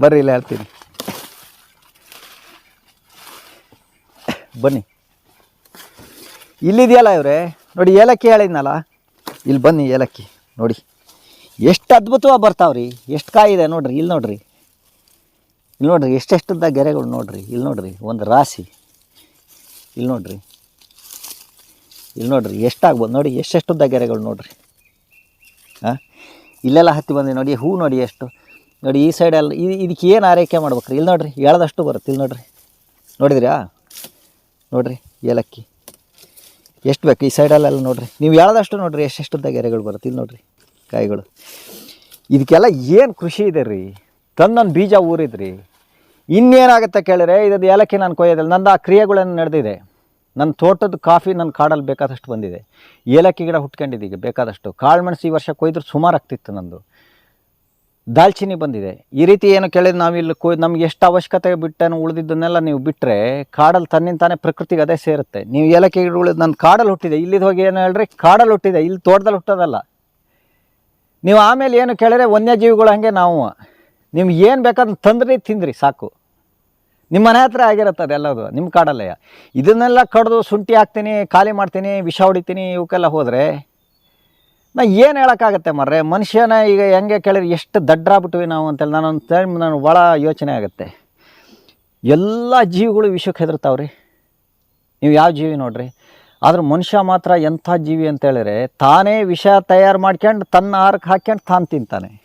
[SPEAKER 1] ಬರ್ರಿ, ಇಲ್ಲ ಹೇಳ್ತೀನಿ. ಬನ್ನಿ. ಇಲ್ಲಿದೆಯಲ್ಲ ಇವ್ರೆ? ನೋಡಿ, ಏಲಕ್ಕಿ ಹೇಳಿದ್ನಲ್ಲ? ಇಲ್ಲಿ ಬನ್ನಿ ಏಲಕ್ಕಿ, ನೋಡಿ. ಎಷ್ಟು ಅದ್ಭುತವಾಗಿ ಬರ್ತಾವ್ರಿ. ಎಷ್ಟು ಕಾಯಿ ಇದೆ ನೋಡ್ರಿ, ಇಲ್ಲಿ ನೋಡ್ರಿ. ಇಲ್ಲಿ ನೋಡ್ರಿ, ಎಷ್ಟೆಷ್ಟುದ್ದ ಗೆರೆಗಳು ನೋಡ್ರಿ. ಇಲ್ಲಿ ನೋಡ್ರಿ, ಒಂದು ರಾಶಿ. ಇಲ್ಲಿ ನೋಡ್ರಿ. ಇಲ್ಲಿ ನೋಡ್ರಿ, ಎಷ್ಟಾಗ್ಬೋದು ನೋಡಿ, ಎಷ್ಟೆಷ್ಟುದ್ದ ಗೆರೆಗಳು ನೋಡ್ರಿ. ಹಾಂ ಇಲ್ಲೆಲ್ಲ ಹತ್ತಿ ಬಂದಿ ನೋಡಿ, ಹೂ ನೋಡಿ ಎಷ್ಟು. ನೋಡಿ, ಈ ಸೈಡೆಲ್ಲ ಇದು ಇದಕ್ಕೆ ಏನು ಆರೈಕೆ ಮಾಡ್ಬೇಕ್ರಿ? ಇಲ್ಲಿ ನೋಡ್ರಿ, ಎಳ್ದಷ್ಟು ಬರುತ್ತೆ, ಇಲ್ಲಿ ನೋಡ್ರಿ. ನೋಡಿದ್ರಾ? ನೋಡ್ರಿ, ಏಲಕ್ಕಿ. ಎಷ್ಟು ಬೇಕು ಈ ಸೈಡಲ್ಲೆಲ್ಲ ನೋಡಿರಿ. ನೀವು ಎಳ್ದಷ್ಟು ನೋಡಿರಿ ಎಷ್ಟೆಷ್ಟುದ್ದ ಗೆರೆಗಳು ಬರುತ್ತೆ ಇಲ್ಲಿ ನೋಡ್ರಿ, ಕಾಯಿಗಳು. ಇದಕ್ಕೆಲ್ಲ ಏನು ಖುಷಿ ಇದೆ ರೀ? ತಂದೊಂದು ಬೀಜ ಊರಿದ್ರಿ. ಇನ್ನೇನಾಗುತ್ತೆ ಕೇಳಿದ್ರೆ ಇದು ಏಲಕ್ಕಿ ನಾನು ಕೊಯ್ಯೋದಿಲ್ಲ, ನಂದು ಆ ಕ್ರಿಯೆಗಳನ್ನು ನಡೆದಿದೆ. ನನ್ನ ತೋಟದ ಕಾಫಿ ನನ್ನ ಕಾಡಲ್ಲಿ ಬೇಕಾದಷ್ಟು ಬಂದಿದೆ. ಏಲಕ್ಕಿ ಗಿಡ ಹುಟ್ಕೊಂಡಿದ್ದೀಗ, ಬೇಕಾದಷ್ಟು. ಕಾಳು ಮೆಣಸು ಈ ವರ್ಷ ಕೊಯ್ದ್ರೆ ಸುಮಾರು ಆಗ್ತಿತ್ತು ನಂದು. ದಾಲ್ಚಿನ್ನಿ ಬಂದಿದೆ. ಈ ರೀತಿ ಏನು ಕೇಳಿದ್ರೆ ನಾವಿಲ್ಲಿ ಕೊಯ್ ನಮ್ಗೆ ಎಷ್ಟು ಅವಶ್ಯಕತೆ ಬಿಟ್ಟೇನು ಉಳಿದಿದ್ದನ್ನೆಲ್ಲ ನೀವು ಬಿಟ್ಟರೆ ಕಾಡಲ್ಲಿ ತನ್ನಿಂದ ತಾನೇ ಪ್ರಕೃತಿಗೆ ಅದೇ ಸೇರುತ್ತೆ. ನೀವು ಏಲಕ್ಕಿ ಉಳಿದು ನನ್ನ ಕಾಡಲ್ಲಿ ಹುಟ್ಟಿದೆ. ಇಲ್ಲಿದ್ದು ಹೋಗಿ ಏನು ಹೇಳ್ರಿ? ಕಾಡಲ್ಲಿ ಹುಟ್ಟಿದೆ. ಇಲ್ಲಿ ತೋಟದಲ್ಲಿ ಹುಟ್ಟೋದಲ್ಲ. ನೀವು ಆಮೇಲೆ ಏನು ಕೇಳಿದ್ರೆ ವನ್ಯಜೀವಿಗಳು ಹಾಗೆ ನಾವು. ನಿಮ್ಗೆ ಏನು ಬೇಕಾದ ತಂದ್ರಿ, ತಿಂದ್ರಿ, ಸಾಕು. ನಿಮ್ಮ ಮನೆ ಹತ್ರ ಆಗಿರುತ್ತೆ ಅದೆಲ್ಲದು ನಿಮ್ಮ ಕಾಡಲ್ಲೇ ಇದನ್ನೆಲ್ಲ ಕಡ್ದು ಶುಂಠಿ ಹಾಕ್ತೀನಿ, ಖಾಲಿ ಮಾಡ್ತೀನಿ, ವಿಷ ಹೊಡಿತೀನಿ, ಇವಕ್ಕೆಲ್ಲ ಹೋದರೆ ನಾ ಏನು ಹೇಳೋಕ್ಕಾಗತ್ತೆ ಮರ್ರೆ? ಮನುಷ್ಯನ ಈಗ ಹೆಂಗೆ ಕೇಳಿದ್ರೆ ಎಷ್ಟು ದಡ್ಡ್ರಾಗ್ಬಿಟ್ವಿ ನಾವು ಅಂತೇಳಿ ನಾನೊಂದು ಟೈಮ್ ನಾನು ಭಾಳ ಯೋಚನೆ ಆಗುತ್ತೆ. ಎಲ್ಲ ಜೀವಿಗಳು ವಿಷಕ್ಕೆ ಹೆದರ್ತಾವ್ರಿ. ನೀವು ಯಾವ ಜೀವಿ ನೋಡ್ರಿ? ಆದ್ರೆ ಮನುಷ್ಯ ಮಾತ್ರ ಎಂಥ ಜೀವಿ ಅಂತೇಳಿದ್ರೆ ತಾನೇ ವಿಷ ತಯಾರು ಮಾಡ್ಕೊಂಡು ತನ್ನ ಆಹಾರಕ್ಕೆ ಹಾಕ್ಕೊಂಡು ತಾನು ತಿಂತಾನೆ.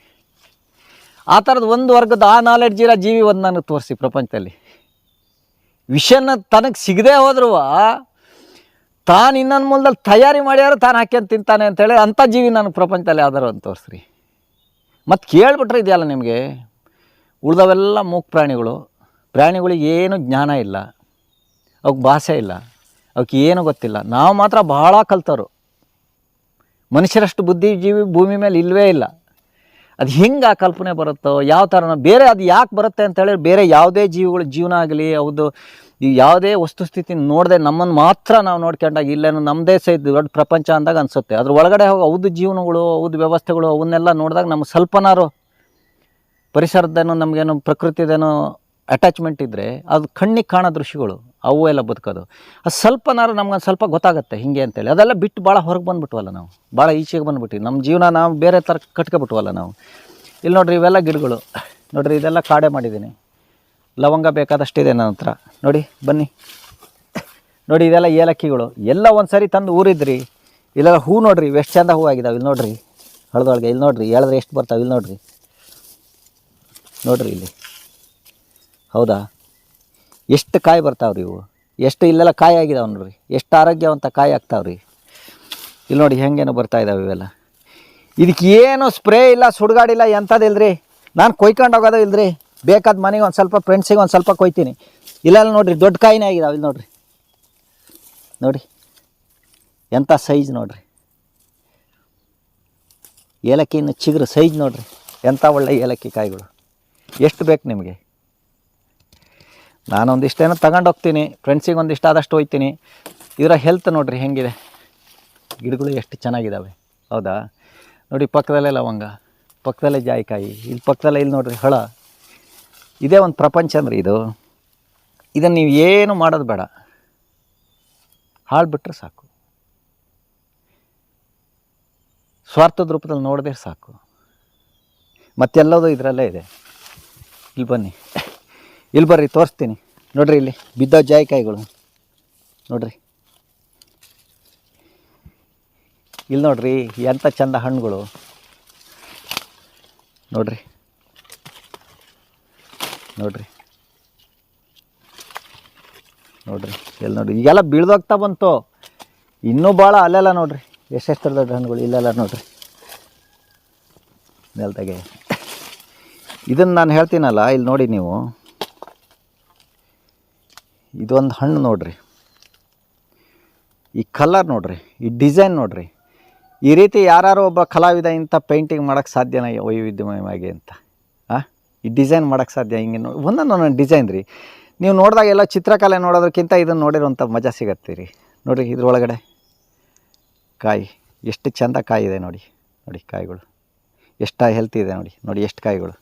[SPEAKER 1] ಆ ಥರದ ಒಂದು ವರ್ಗದ ಆ ನಾಲೆಡ್ಜ್ ಇರೋ ಜೀವಿ ಒಂದು ನನಗೆ ತೋರಿಸಿ ಪ್ರಪಂಚದಲ್ಲಿ. ವಿಷನ ತನಗೆ ಸಿಗದೆ ಹೋದ್ರೂ ತಾನು ಇನ್ನೊಂದು ಮೂಲದಲ್ಲಿ ತಯಾರಿ ಮಾಡ್ಯಾರು ತಾನು ಹಾಕ್ಯಂತ ತಿಂತಾನೆ ಅಂತೇಳಿ ಅಂಥ ಜೀವಿ ನನಗೆ ಪ್ರಪಂಚದಲ್ಲಿ ಯಾವ್ದಾರು ಅಂತ ತೋರಿಸ್ರಿ. ಮತ್ತು ಕೇಳ್ಬಿಟ್ರೆ ಇದೆಯಲ್ಲ ನಿಮಗೆ? ಉಳ್ದವೆಲ್ಲ ಮೂಕ್ ಪ್ರಾಣಿಗಳು. ಪ್ರಾಣಿಗಳಿಗೆ ಏನು ಜ್ಞಾನ ಇಲ್ಲ. ಅವಕ್ಕೆ ಭಾಷೆ ಇಲ್ಲ. ಅವಕ್ಕೆ ಏನು ಗೊತ್ತಿಲ್ಲ. ನಾವು ಮಾತ್ರ ಭಾಳ ಕಲ್ತವರು. ಮನುಷ್ಯರಷ್ಟು ಬುದ್ಧಿಜೀವಿ ಭೂಮಿ ಮೇಲೆ ಇಲ್ಲವೇ ಇಲ್ಲ. ಅದು ಹೆಂಗೆ ಆ ಕಲ್ಪನೆ ಬರುತ್ತೋ? ಯಾವ ಥರನೋ ಬೇರೆ ಅದು ಯಾಕೆ ಬರುತ್ತೆ ಅಂತೇಳಿ ಬೇರೆ ಯಾವುದೇ ಜೀವಿಗಳ ಜೀವನ ಆಗಲಿ ಹೌದು ಈ ಯಾವುದೇ ವಸ್ತುಸ್ಥಿತಿ ನೋಡದೆ ನಮ್ಮನ್ನು ಮಾತ್ರ ನಾವು ನೋಡ್ಕೊಂಡಾಗ ಇಲ್ಲೇನು ನಮ್ಮದೇ ಸಹ ದೊಡ್ಡ ಪ್ರಪಂಚ ಅಂದಾಗ ಅನಿಸುತ್ತೆ. ಅದ್ರ ಒಳಗಡೆ ಹೋಗಿ ಹೌದು ಜೀವನಗಳು, ಹೌದು ವ್ಯವಸ್ಥೆಗಳು, ಅವನ್ನೆಲ್ಲ ನೋಡಿದಾಗ ನಮ್ಮ ಸ್ವಲ್ಪನಾರು ಪರಿಸರದ್ದೇನೋ, ನಮಗೇನು ಪ್ರಕೃತಿದೇನೋ ಅಟ್ಯಾಚ್ಮೆಂಟ್ ಇದ್ದರೆ ಅದು ಕಣ್ಣಿಗೆ ಕಾಣೋ ದೃಶ್ಯಗಳು, ಅವು ಎಲ್ಲ ಬದುಕೋದು. ಅದು ಸ್ವಲ್ಪನಾರು ನಮ್ಗೆ ಸ್ವಲ್ಪ ಗೊತ್ತಾಗುತ್ತೆ ಹಿಂಗೆ ಅಂತೇಳಿ. ಅದೆಲ್ಲ ಬಿಟ್ಟು ಭಾಳ ಹೊರಗೆ ಬಂದುಬಿಟ್ವಲ್ಲ ನಾವು. ಭಾಳ ಈಚೆಗೆ ಬಂದ್ಬಿಟ್ಟು ನಮ್ಮ ಜೀವನ ನಾವು ಬೇರೆ ಥರ ಕಟ್ಕೊಬಿಟ್ವಲ್ಲ ನಾವು. ಇಲ್ಲಿ ನೋಡ್ರಿ ಇವೆಲ್ಲ ಗಿಡಗಳು. ನೋಡಿರಿ ಇದೆಲ್ಲ ಕಾಡೆ ಮಾಡಿದ್ದೀನಿ. ಲವಂಗ ಬೇಕಾದಷ್ಟಿದೆ ನನ್ನ ಹತ್ರ. ನೋಡಿ, ಬನ್ನಿ. ನೋಡಿ, ಇದೆಲ್ಲ ಏಲಕ್ಕಿಗಳು. ಎಲ್ಲ ಒಂದು ಸರಿ ತಂದು ಊರಿದ್ರಿ. ಇಲ್ಲೆಲ್ಲ ಹೂ ನೋಡ್ರಿ, ಎಷ್ಟು ಚಂದ ಹೂ ಆಗಿದಾವೆ ಇಲ್ಲಿ ನೋಡ್ರಿ. ಹಳದೊಳಗೆ ಇಲ್ಲಿ ನೋಡ್ರಿ ಹೇಳಿದ್ರೆ ಎಷ್ಟು ಬರ್ತಾವೆ ಇಲ್ಲಿ ನೋಡ್ರಿ. ನೋಡ್ರಿ ಇಲ್ಲಿ. ಹೌದಾ? ಎಷ್ಟು ಕಾಯಿ ಬರ್ತಾವ್ರಿ ಇವು? ಎಷ್ಟು ಇಲ್ಲೆಲ್ಲ ಕಾಯಿ ಆಗಿದಾವೆ ನೋಡ್ರಿ. ಎಷ್ಟು ಆರೋಗ್ಯವಂತ ಕಾಯಿ ಆಗ್ತಾವ್ರಿ ಇಲ್ಲಿ ನೋಡಿ ಹೆಂಗೇನು ಬರ್ತಾ ಇದ್ದಾವೆ ಇವೆಲ್ಲ. ಇದಕ್ಕೆ ಏನು ಸ್ಪ್ರೇ ಇಲ್ಲ, ಸುಡ್ಗಾಡಿಲ್ಲ ಎಂಥದ್ದಿಲ್ರಿ ನಾನು ಕೊಯ್ಕೊಂಡು ಹೋಗೋದು ಬೇಕಾದ ಮನೆಗೆ ಒಂದು ಸ್ವಲ್ಪ ಫ್ರೆಂಡ್ಸಿಗೆ ಒಂದು ಸ್ವಲ್ಪ ಕೊಯ್ತೀನಿ. ಇಲ್ಲೆಲ್ಲ ನೋಡಿರಿ, ದೊಡ್ಡ ಕಾಯಿನೇ ಆಗಿದಾವೆ ಇಲ್ಲಿ ನೋಡ್ರಿ. ನೋಡಿ ಎಂಥ ಸೈಜ್ ನೋಡಿರಿ. ಏಲಕ್ಕಿ ಚಿಗುರು ಸೈಜ್ ನೋಡಿರಿ ಎಂಥ ಒಳ್ಳೆ ಏಲಕ್ಕಿ ಕಾಯಿಗಳು. ಎಷ್ಟು ಬೇಕು ನಿಮಗೆ? ನಾನು ಒಂದಿಷ್ಟೇನೋ ತಗೊಂಡು ಹೋಗ್ತೀನಿ ಫ್ರೆಂಡ್ಸಿಗೆ ಒಂದಿಷ್ಟು ಆದಷ್ಟು ಹೋಯ್ತೀನಿ. ಇದರ ಹೆಲ್ತ್ ನೋಡಿರಿ ಹೆಂಗಿದೆ? ಗಿಡಗಳು ಎಷ್ಟು ಚೆನ್ನಾಗಿದ್ದಾವೆ ಹೌದಾ? ನೋಡಿ ಪಕ್ಕದಲ್ಲೇ ಲವಂಗ ಪಕ್ಕದಲ್ಲೇ ಜಾಯಿಕಾಯಿ ಇಲ್ಲಿ ಪಕ್ಕದಲ್ಲೇ ಇಲ್ಲಿ ನೋಡಿರಿ ಹಳ. ಇದೇ ಒಂದು ಪ್ರಪಂಚ ಅಂದ್ರೆ ಇದು. ಇದನ್ನು ನೀವು ಏನು ಮಾಡೋದು ಬೇಡ. ಹಾಳು ಬಿಟ್ಟರೆ ಸಾಕು. ಸ್ವಾರ್ಥದ ರೂಪದಲ್ಲಿ ನೋಡದೆ ಸಾಕು. ಮತ್ತೆಲ್ಲದೂ ಇದರಲ್ಲೇ ಇದೆ. ಇಲ್ಲಿ ಬನ್ನಿ. ಇಲ್ಲಿ ಬರ್ರಿ, ತೋರಿಸ್ತೀನಿ. ನೋಡ್ರಿ ಇಲ್ಲಿ ಬಿದ್ದ ಜಾಯಿಕಾಯಿಗಳು ನೋಡ್ರಿ. ಇಲ್ಲಿ ನೋಡ್ರಿ ಎಂಥ ಚಂದ ಹಣ್ಣುಗಳು. ನೋಡ್ರಿ. ನೋಡ್ರಿ. ನೋಡ್ರಿ ಎಲ್ಲಿ ನೋಡ್ರಿ. ಈಗೆಲ್ಲ ಬೀಳ್ದೋಗ್ತಾ ಬಂತು. ಇನ್ನೂ ಭಾಳ ಅಲ್ಲೆಲ್ಲ ನೋಡ್ರಿ. ಎಷ್ಟೆಷ್ಟು ಥರದ ಹಣ್ಣುಗಳು ಇಲ್ಲೆಲ್ಲ ನೋಡ್ರಿ. ನೆಲ್ದಾಗೆ. ಇದನ್ನು ನಾನು ಹೇಳ್ತೀನಲ್ಲ ಇಲ್ಲಿ ನೋಡಿ ನೀವು. ಇದೊಂದು ಹಣ್ಣು ನೋಡ್ರಿ. ಈ ಕಲರ್ ನೋಡ್ರಿ, ಈ ಡಿಸೈನ್ ನೋಡ್ರಿ. ಈ ರೀತಿ ಯಾರು ಒಬ್ಬ ಕಲಾವಿದ ಇಂಥ ಪೇಂಟಿಂಗ್ ಮಾಡೋಕ್ಕೆ ಸಾಧ್ಯನ ವೈವಿಧ್ಯಮಯವಾಗಿ ಅಂತ. ಈ ಡಿಸೈನ್ ಮಾಡೋಕ್ಕೆ ಸಾಧ್ಯ? ಹಿಂಗೆ ನೋಡಿ ಒಂದೊಂದು ಡಿಸೈನ್ ರೀ. ನೀವು ನೋಡಿದಾಗ ಎಲ್ಲ ಚಿತ್ರಕಲೆ ನೋಡೋದಕ್ಕಿಂತ ಇದನ್ನು ನೋಡಿರೋಂಥ ಮಜಾ ಸಿಗತ್ತೆ ರೀ. ನೋಡಿರಿ ಇದ್ರೊಳಗಡೆ ಕಾಯಿ, ಎಷ್ಟು ಚಂದ ಕಾಯಿ ಇದೆ ನೋಡಿ ನೋಡಿ ಕಾಯಿಗಳು. ಎಷ್ಟು ಹೆಲ್ತ್ ಇದೆ ನೋಡಿ ನೋಡಿ ಎಷ್ಟು ಕಾಯಿಗಳು.